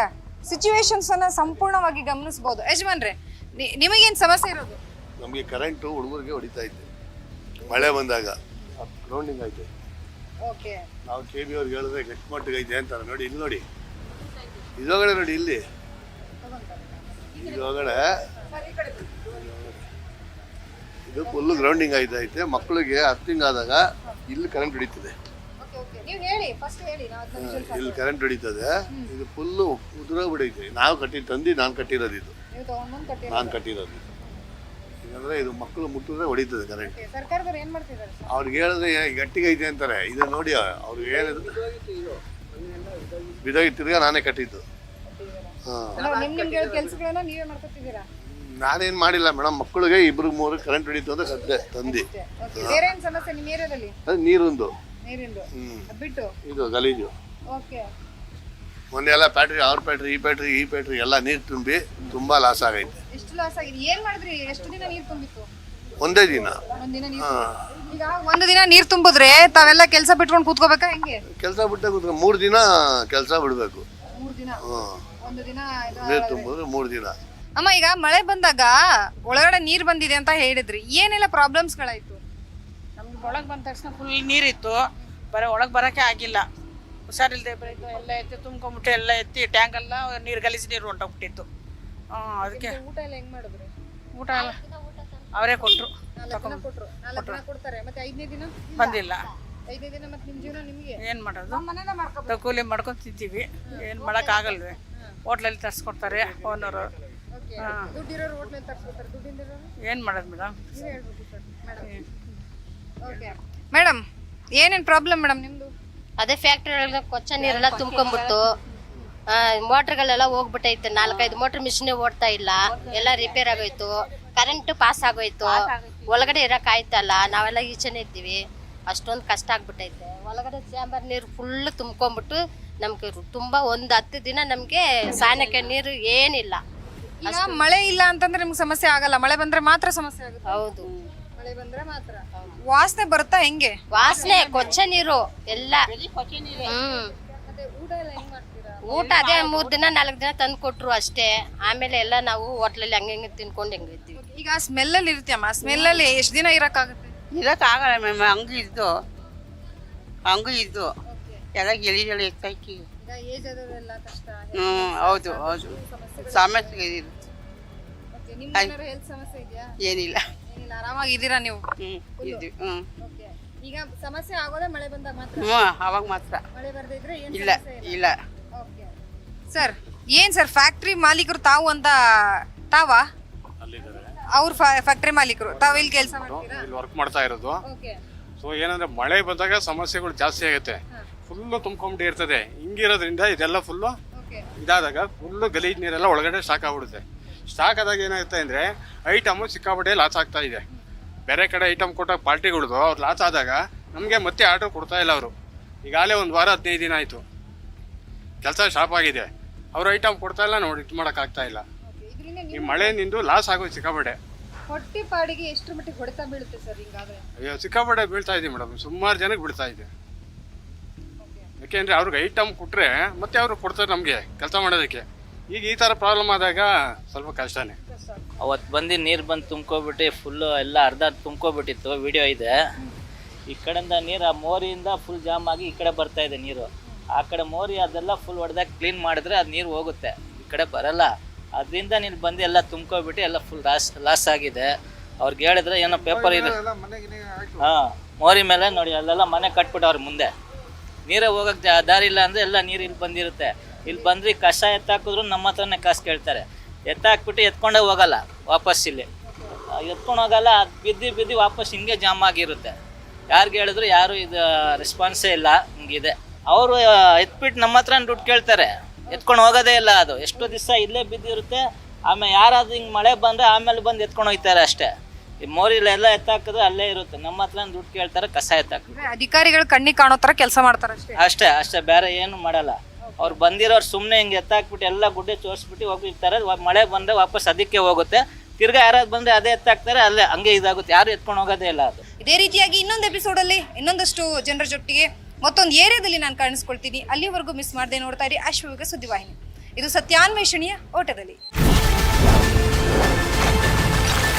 ಸಿಚುವೇಶನ್ಸ್ ಅನ್ನ ಸಂಪೂರ್ಣವಾಗಿ ಗಮನಿಸಬಹುದು ಯಜಮಾನ್ರೆ ನಿ- ನಿಮಗೇನ್ ಸಮಸ್ಯೆ ಇರೋದು? ನಮಗೆ ಕರೆಂಟು ಹುಡುಗರಿಗೆ ಹೊಡಿತಾ ಇತ್ತು ಮಳೆ ಬಂದಾಗ. ಗ್ರೌಂಡಿಂಗ್ ಐತೆ ಓಕೆ. ನಾವು ಕೆ ಬಿ ಅವ್ರಿಗೆ ಹೇಳಿದ್ರೆ ಎಷ್ಟು ಮಟ್ಟಿಗೆ ಐತೆ ಅಂತಾರೆ. ನೋಡಿ ಇಲ್ಲಿ ನೋಡಿ. ಇದೊಳಗಡೆ ನೋಡಿ ಇಲ್ಲಿ. ಇದೊಳಗಡೆ ಇದು ಫುಲ್ಲು ಗ್ರೌಂಡಿಂಗ್ ಐತೆ ಮಕ್ಕಳಿಗೆ ಅರ್ಥಿಂಗ್ ಆದಾಗ ಇಲ್ಲಿ ಕರೆಂಟ್ ಹೊಡಿತದೆ. ನೀವು ಹೇಳಿ ಫಸ್ಟ್ ಹೇಳಿ ನಾವು ಅದನ್ನ visuals ಇಲ್ಲಿ ಕರೆಂಟ್ ಹೊಡಿತದೆ. ಇದು ಫುಲ್ಲು ಉದುರೋಗ್ಬಿಡೈತೆ ನಾವು ಕಟ್ಟಿ ತಂದು ನಾನು ಕಟ್ಟಿರೋದು ಇದು. ನೀವು ತಗೊಂಡ್ಬಂದು ಕಟ್ಟಿ ನಾನು ಕಟ್ಟಿರೋದು ಇದು. ಯಾಕಂದರೆ ಇದು ಮಕ್ಕಳು ಮುಟ್ಟಿದ್ರೆ ಹೊಡಿತದೆ ಕರೆಂಟ್ ಸರ್ಕಾರದವ್ರು ಏನ್ ಮಾಡ್ತಿದ್ದಾರೆ ಅವ್ರಿಗೆ ಹೇಳಿದ್ರೆ ಗಟ್ಟಿಗೆ ಐತೆ ಅಂತಾರೆ. ಇದು ನೋಡಿ ಅವ್ರಿಗೆ ಹೇಳಿದ್ರು ಬಿದೋಗಿ ತಿರ್ಗಾ ನಾನೇ ಕಟ್ಟಿದ್ದು. ಹಾಂ. ಅಂದ್ರೆ ನಿಮ್ ನಿಮ್ಗೆ ಕೆಲಸಗಳನ್ನ ನೀವೇ ಮಾಡ್ಕೊತಿದ್ದೀರಾ? ನಾನೇನು ಮಾಡಿಲ್ಲ ಮೇಡಮ್ ಮಕ್ಕಳಿಗೆ ಇಬ್ರು ಮೂರು ಕರೆಂಟ್ ಹೊಡಿತು ಅಂತ ಕದ್ದೆ ತಂದು. ಓಕೆ ಬೇರೆ ಏನ್ ಸಮಸ್ಯೆ ನಿಮ್ಮ ಏರಿಯಾದಲ್ಲಿ? ಅದು ನೀರಿಂದು. ನೀರಿಂದು. ಹ್ಞೂ ಅದ್ ಬಿಟ್ಟು? ಇದು ಗಲೀಜು. ಓಕೆ. ಮೊನ್ನೆ ಎಲ್ಲ ಪ್ಯಾಟ್ರಿ ಅವ್ರ ಪ್ಯಾಟ್ರಿ ಈ ಪ್ಯಾಟ್ರಿ ಈ ಪ್ಯಾಟ್ರಿ ಎಲ್ಲ ನೀರು ತುಂಬಿ ತುಂಬಾ ಲಾಸ್ ಆಗೈತೆ. ಎಷ್ಟು ಲಾಸ್ ಆಗಿದೆ? ಏನ್ ಮಾಡಿದ್ರಿ? ಎಷ್ಟು ದಿನ ನೀರ್ ತುಂಬಿತ್ತು? ಒಂದೇ ದಿನ. ಒಂದ್ ದಿನ ನೀರ್ ಈಗ ಒಂದು ದಿನ ನೀರ್ ತುಂಬಿದ್ರೆ ತಾವೆಲ್ಲ ಕೆಲಸ ಬಿಟ್ಕೊಂಡು ಕೂತ್ಕೋಬೇಕಾ ಹೆಂಗೆ? ಕೆಲಸ ಬಿಟ್ಟ ಕೂತ್ಕೊಂಡು ಮೂರು ದಿನ ಕೆಲಸ ಬಿಡಬೇಕು. ಮೂರ್ ದಿನ? ಒಂದು ದಿನ ಇದು ನೀರು ತುಂಬಿದ್ರೆ ಮೂರು ದಿನ. ಅಮ್ಮ ಈಗ ಮಳೆ ಬಂದಾಗ ಒಳಗಡೆ ನೀರ್ ಬಂದಿದೆ ಅಂತ ಹೇಳಿದ್ರಿ. ಏನೆಲ್ಲ ಪ್ರಾಬ್ಲಮ್ಸ್ ಗಳಾಯ್ತು? ಒಳಗೆ ಬಂದ ತಕ್ಷಣ ಫುಲ್ ನೀರಿತ್ತು. ಬರೀ ಒಳಗೆ ಬರೋಕ್ಕೆ ಆಗಿಲ್ಲ. ಹುಷಾರಿಲ್ದೆ ಬರೀತು ಎಲ್ಲ ಎತ್ತಿ ತುಂಬ್ಕೊಂಬಿಟ್ಟು ಎಲ್ಲ ಎತ್ತಿ ಟ್ಯಾಂಕ್ ಎಲ್ಲ ನೀರು ಗಲೀಜು ನೀರು ಹೊಂಟೋಗ್ಬಿಟ್ಟಿತ್ತು. ಹಾಂ ಅದಕ್ಕೆ ಊಟ ಎಲ್ಲ ಹೆಂಗೆ ಮಾಡಿದ್ರಿ? ಊಟ ಎಲ್ಲ ಅವರೇ ಕೊಟ್ಟರು ನಾಲ್ಕು ಕೊಟ್ರು. ನಾಲ್ಕು ದಿನ ಕೊಡ್ತಾರೆ. ಮತ್ತೆ ಐದನೇ ದಿನ? ಬಂದಿಲ್ಲ. ಐದನೇ ದಿನ ಮತ್ತೆ ನಿಮ್ಮ ಜೀವನ ನಿಮಗೆ? ಏನು ಮಾಡೋದು? ತಕೂಲಿ ಕೂಲಿ ಮಾಡ್ಕೊಂಡು ತಿಂತೀವಿ. ಏನು ಮಾಡೋಕ್ಕಾಗಲ್ವೇ ಹೋಟ್ಲಲ್ಲಿ ತರಿಸ್ಕೊಡ್ತಾರೆ ಓನರು ದುಡ್ಡಿರೋರು ಹೋಟ್ಲಲ್ಲಿ ತರ್ಸ್ಕೊತಾರೆ ದುಡ್ಡಿಂದಿರೋರು? ಏನು ಮಾಡೋದು ಮೇಡಮ್ ನೀವೇ ಹೇಳ್ಬೇಕು ಸರ್ ಮೇಡಮ್ ಏನೇನ್ ಪ್ರಾಬ್ಲಮ್ ಮೇಡಮ್ ನಿಮ್ದು? ಅದೇ ಫ್ಯಾಕ್ಟ್ರಿ ಒಳಗೆ ಕೊಚ್ಚ ನೀರೆಲ್ಲ ತುಂಬ್ಕೊಂಡ್ಬಿಟ್ಟು ಮೋಟ್ರ್ಗಳೆಲ್ಲ ಹೋಗ್ಬಿಟ್ಟೈತೆ. ನಾಲ್ಕೈದು ಮೋಟ್ರ್ ಮಿಷಿನ್ ಓಡ್ತಾ ಇಲ್ಲ. ಎಲ್ಲ ರಿಪೇರ್ ಆಗೋಯ್ತು. ಕರೆಂಟ್ ಪಾಸ್ ಆಗೋಯ್ತು. ಒಳಗಡೆ ಇರಕ್ ಆಯ್ತಲ್ಲ ನಾವೆಲ್ಲ ಈಚೆನೆ ಇದ್ದೀವಿ. ಅಷ್ಟೊಂದು ಕಷ್ಟ ಆಗ್ಬಿಟ್ಟೈತೆ. ಒಳಗಡೆ ಚಾಂಬರ್ ನೀರು ಫುಲ್ ತುಂಬ್ಕೊಂಡ್ಬಿಟ್ಟು ನಮ್ಗೆ ತುಂಬಾ ಒಂದು ಹತ್ತು ದಿನ ನಮಗೆ ಸ್ನಾನಕ್ಕೆ ನೀರು ಏನಿಲ್ಲ. ಮಳೆ ಇಲ್ಲ ಅಂತಂದ್ರೆ ನಿಮ್ಗೆ ಸಮಸ್ಯೆ ಆಗಲ್ಲ. ಮಳೆ ಬಂದ್ರೆ ಮಾತ್ರ ಸಮಸ್ಯೆ ಆಗುತ್ತೆ. ಹೌದು. ಮಳೆ ಬಂದ್ರೆ ಮಾತ್ರ. ವಾಸನೆ ಬರುತ್ತಾ ಹೆಂಗೆ? ವಾಸನೆ ಕೊಚ್ಚ ನೀರು ಎಲ್ಲ. ಹ್ಮ್. ಊಟ ಎಲ್ಲ ಮಾಡ್ತೀರಾ? ಊಟ ಅದೇ ಮೂರ್ ದಿನ ನಾಲ್ಕು ದಿನ ತಂದು ಕೊಟ್ರು ಅಷ್ಟೇ. ಆಮೇಲೆ ಎಲ್ಲ ನಾವು ಹೋಟ್ಲಲ್ಲಿ ಹಂಗೆ ಹಿಂಗೆ ತಿನ್ಕೊಂಡು ಹೆಂಗೆ ಇದ್ವಿ. ಈಗ ಆ ಸ್ಮೆಲ್ಲಲ್ಲಿ ಇರ್ತೀಯಮ್ಮ ಸ್ಮೆಲ್ಲಲ್ಲಿ ಎಷ್ಟು ದಿನ ಇರಕ್ಕಾಗುತ್ತೆ? ಇರೋಕ್ಕಾಗಲ್ಲ ಮ್ಯಾಮ್ ಹಂಗೂ ಇದ್ದು. ಹಂಗೂ ಇದ್ದು. ಎಲ್ಲ ಗೆಳಿ ಗೆಳಿ ಇರ್ತೈತಿ. ಈಗ ಏಜ್ ಆದವರೆಲ್ಲ ಕಷ್ಟ. ಹ್ಞೂ ಹೌದು ಹೌದು. ಸಮಸ್ಯೆ ಇರುತ್ತೆ ಏನಿಲ್ಲ. ಆರಾಮಾಗಿದ್ದೀರಾ ನೀವು? ಹ್ಞೂ ಇದ್ವಿ Okay. ಈಗ ಸಮಸ್ಯೆ ಆಗೋದೇ ಮಳೆ ಬಂದಾಗ ಮಾತ್ರ? ಹ್ಞೂ ಅವಾಗ ಮಾತ್ರ. ಮಳೆ ಬರ್ದಿದ್ರೆ ಏನ್ ಇಲ್ಲ ಸಮಸ್ಯೆ ಇಲ್ಲ? ಓಕೆ. ಸರ್ ಏನ್ ಸರ್ ಫ್ಯಾಕ್ಟ್ರಿ ಮಾಲೀಕರು ತಾವು ಅಂತ ತಾವಾ? ಅವ್ರ ಫ್ಯಾಕ್ಟ್ರಿ ಮಾಲೀಕರು ತಾವು ಇಲ್ಲಿ ಕೆಲಸ ಮಾಡ್ತೀರಾ? ಇಲ್ಲಿ ವರ್ಕ್ ಮಾಡ್ತಾ ಇರೋದು. ಓಕೆ. ಸೊ ಏನಂದ್ರೆ ಮಳೆ ಬಂದಾಗ ಸಮಸ್ಯೆಗಳು ಜಾಸ್ತಿ ಆಗುತ್ತೆ. ಫುಲ್ಲು ತುಂಬ್ಕೊಂಬಿಟ್ಟು ಇರ್ತದೆ. ಹಿಂಗಿರೋದ್ರಿಂದ ಇದೆಲ್ಲ ಫುಲ್ಲು ಓಕೆ. ಇದಾದಾಗ ಫುಲ್ಲು ಗಲೀಜ್ ನೀರೆಲ್ಲ ಒಳಗಡೆ ಸ್ಟಾಕ್ ಆಗ್ಬಿಡುತ್ತೆ. ಸ್ಟಾಕ್ ಆದಾಗ ಏನಾಗುತ್ತೆ ಅಂದರೆ ಐಟಮು ಸಿಕ್ಕಾಪಟ್ಟೆ ಲಾಸ್ ಆಗ್ತಾ ಇದೆ. ಬೇರೆ ಕಡೆ ಐಟಮ್ ಕೊಟ್ಟಾಗ ಪಾರ್ಟಿಗಳ್ದು ಅವ್ರು ಲಾಸ್ ಆದಾಗ ನಮಗೆ ಮತ್ತೆ ಆರ್ಡರ್ ಕೊಡ್ತಾ ಇಲ್ಲ ಅವರು. ಈಗಾಗಲೇ ಒಂದು ವಾರ ಹದಿನೈದು ದಿನ ಆಯಿತು. ಕೆಲಸ ಶಾಪ್ ಆಗಿದೆ. ಅವ್ರು ಐಟಮ್ ಕೊಡ್ತಾ ಇಲ್ಲ ನೋಡಿ ಇದು ಆಗ್ತಾ ಇಲ್ಲ. ಈ ಮಳೆ ನಿಂದು ಲಾಸ್ ಆಗೋದು ಸಿಕ್ಕಾಪಟ್ಟೆ. ಹೊಟ್ಟೆ ಪಾಡಿಗೆ ಎಷ್ಟ್ರ ಮಟ್ಟಿಗೆ ಹೊಡೆತ ಬೀಳುತ್ತೆ ಸರ್ ಹಿಂಗಾದ್ರೆ? ಅಯ್ಯೋ ಸಿಕ್ಕಾಪಟ್ಟೆ ಬೀಳ್ತಾ ಇದೆ ಮೇಡಮ್. ಸುಮಾರು ಜನಕ್ಕೆ ಬೀಳ್ತಾ ಇದೆ. ಯಾಕೆಂದ್ರೆ ಅವ್ರಿಗೆ ಐಟಮ್ ಕೊಟ್ಟರೆ ಮತ್ತೆ ಅವರು ಕೊಡ್ತಾರೆ ನಮಗೆ ಕೆಲಸ ಮಾಡೋದಕ್ಕೆ. ಈಗ ಈ ಥರ ಪ್ರಾಬ್ಲಮ್ ಆದಾಗ ಸ್ವಲ್ಪ ಕಷ್ಟನೇ. ಅವತ್ತು ಬಂದು ನೀರು ಬಂದು ತುಂಬ್ಕೊಬಿಟ್ಟು ಫುಲ್ಲು ಎಲ್ಲ ಅರ್ಧ ತುಂಬ್ಕೊಬಿಟ್ಟಿತ್ತು ವಿಡಿಯೋ ಇದೆ. ಈ ಕಡೆಯಿಂದ ನೀರು ಆ ಮೋರಿಯಿಂದ ಫುಲ್ ಜಾಮ್ ಆಗಿ ಈ ಕಡೆ ಬರ್ತಾ ಇದೆ ನೀರು. ಆ ಕಡೆ ಮೋರಿ ಅದೆಲ್ಲ ಫುಲ್ ಹೊಡೆದಾಗ ಕ್ಲೀನ್ ಮಾಡಿದ್ರೆ ಅದು ನೀರು ಹೋಗುತ್ತೆ. ಈ ಕಡೆ ಬರಲ್ಲ. ಅದರಿಂದ ನೀನು ಬಂದು ಎಲ್ಲ ತುಂಬ್ಕೊಬಿಟ್ಟು ಎಲ್ಲ ಫುಲ್ ಲಾಸ್ ಲಾಸ್ ಆಗಿದೆ. ಅವ್ರಿಗೆ ಹೇಳಿದ್ರೆ ಏನೋ ಪೇಪರ್ ಇದೆ. ಹಾಂ ಮೋರಿ ಮೇಲೆ ನೋಡಿ ಅಲ್ಲೆಲ್ಲ ಮನೆ ಕಟ್ಬಿಟ್ಟು ಅವ್ರ ಮುಂದೆ. ನೀರೇ ಹೋಗಕ್ಕೆ ದಾರಿ ಇಲ್ಲ ಅಂದರೆ ಎಲ್ಲ ನೀರು ಇಲ್ಲಿ ಬಂದಿರುತ್ತೆ. ಇಲ್ಲಿ ಬಂದ್ರೆ ಕಸ ಎತ್ತಾಕಿದ್ರು ನಮ್ಮ ಹತ್ರನೇ ಕಾಸು ಕೇಳ್ತಾರೆ. ಎತ್ತಾಕ್ಬಿಟ್ಟು ಎತ್ಕೊಂಡೇ ಹೋಗಲ್ಲ ವಾಪಸ್ ಇಲ್ಲಿ. ಎತ್ಕೊಂಡು ಹೋಗಲ್ಲ ಅದು ಬಿದ್ದು ಬಿದ್ದು ವಾಪಸ್ ಹಿಂಗೆ ಜಾಮ್ ಆಗಿರುತ್ತೆ. ಯಾರಿಗೆ ಹೇಳಿದ್ರು ಯಾರು ಇದು ರೆಸ್ಪಾನ್ಸೇ ಇಲ್ಲ ಹಿಂಗಿದೆ. ಅವರು ಎತ್ಬಿಟ್ಟು ನಮ್ಮ ಹತ್ರ ದುಡ್ಡು ಕೇಳ್ತಾರೆ. ಎತ್ಕೊಂಡು ಹೋಗೋದೇ ಇಲ್ಲ ಅದು. ಎಷ್ಟೋ ದಿವಸ ಇಲ್ಲೇ ಬಿದ್ದಿರುತ್ತೆ. ಆಮೇಲೆ ಯಾರಾದ್ರೂ ಹಿಂಗೆ ಮಳೆ ಬಂದರೆ ಆಮೇಲೆ ಬಂದು ಎತ್ಕೊಂಡು ಹೋಗ್ತಾರೆ ಅಷ್ಟೇ. ಈ ಮೋರಿಲೆಲ್ಲ ಎತ್ತಾಕಿದ್ರೆ ಅಲ್ಲೇ ಇರುತ್ತೆ. ನಮ್ಮ ಹತ್ರ ದುಡ್ಡು ಕೇಳ್ತಾರೆ ಕಸ ಎತ್ತಾಕ ಅಧಿಕಾರಿಗಳು ಕಣ್ಣಿಗೆ ಕಾಣೋ ಥರ ಕೆಲಸ ಮಾಡ್ತಾರೆ ಅಷ್ಟೇ. ಅಷ್ಟೇ ಅಷ್ಟೇ ಬೇರೆ ಏನು ಮಾಡಲ್ಲ. ಅವ್ರು ಬಂದಿರೋರು ಸುಮ್ಮನೆ ಹಿಂಗೆ ಎತ್ತಾಕ್ಬಿಟ್ಟು ಎಲ್ಲ ಗುಡ್ಡೆ ತೋರಿಸ್ಬಿಟ್ಟು ಹೋಗಿರ್ತಾರೆ ಮಳೆ ಬಂದರೆ ವಾಪಸ್ ಅದಕ್ಕೆ ಹೋಗುತ್ತೆ. ತಿರ್ಗಾ ಯಾರಾದ್ರು ಬಂದ್ರೆ ಅದೇ ಎತ್ತಾಕ್ತಾರೆ, ಅಲ್ಲೇ ಹಂಗೆ ಇದಾಗುತ್ತೆ. ಯಾರು ಎತ್ಕೊಂಡು ಹೋಗೋದೇ ಇಲ್ಲ ಅದು. ಇದೇ ರೀತಿಯಾಗಿ ಇನ್ನೊಂದು ಎಪಿಸೋಡ್ ಅಲ್ಲಿ ಇನ್ನೊಂದಷ್ಟು ಜನರ ಜೊತೆಗೆ ಮತ್ತೊಂದು ಏರಿಯಾದಲ್ಲಿ ನಾನು ಕಾಣಿಸ್ಕೊಳ್ತೀನಿ. ಅಲ್ಲಿವರೆಗೂ ಮಿಸ್ ಮಾಡದೆ ನೋಡ್ತಾ ಇರಿ. ಅಶ್ವಯುಗ ಸುದ್ದಿವಾಹಿನಿ. ಇದು ಸತ್ಯಾನ್ವೇಷಣೆಯ ಓಟದಲ್ಲಿ.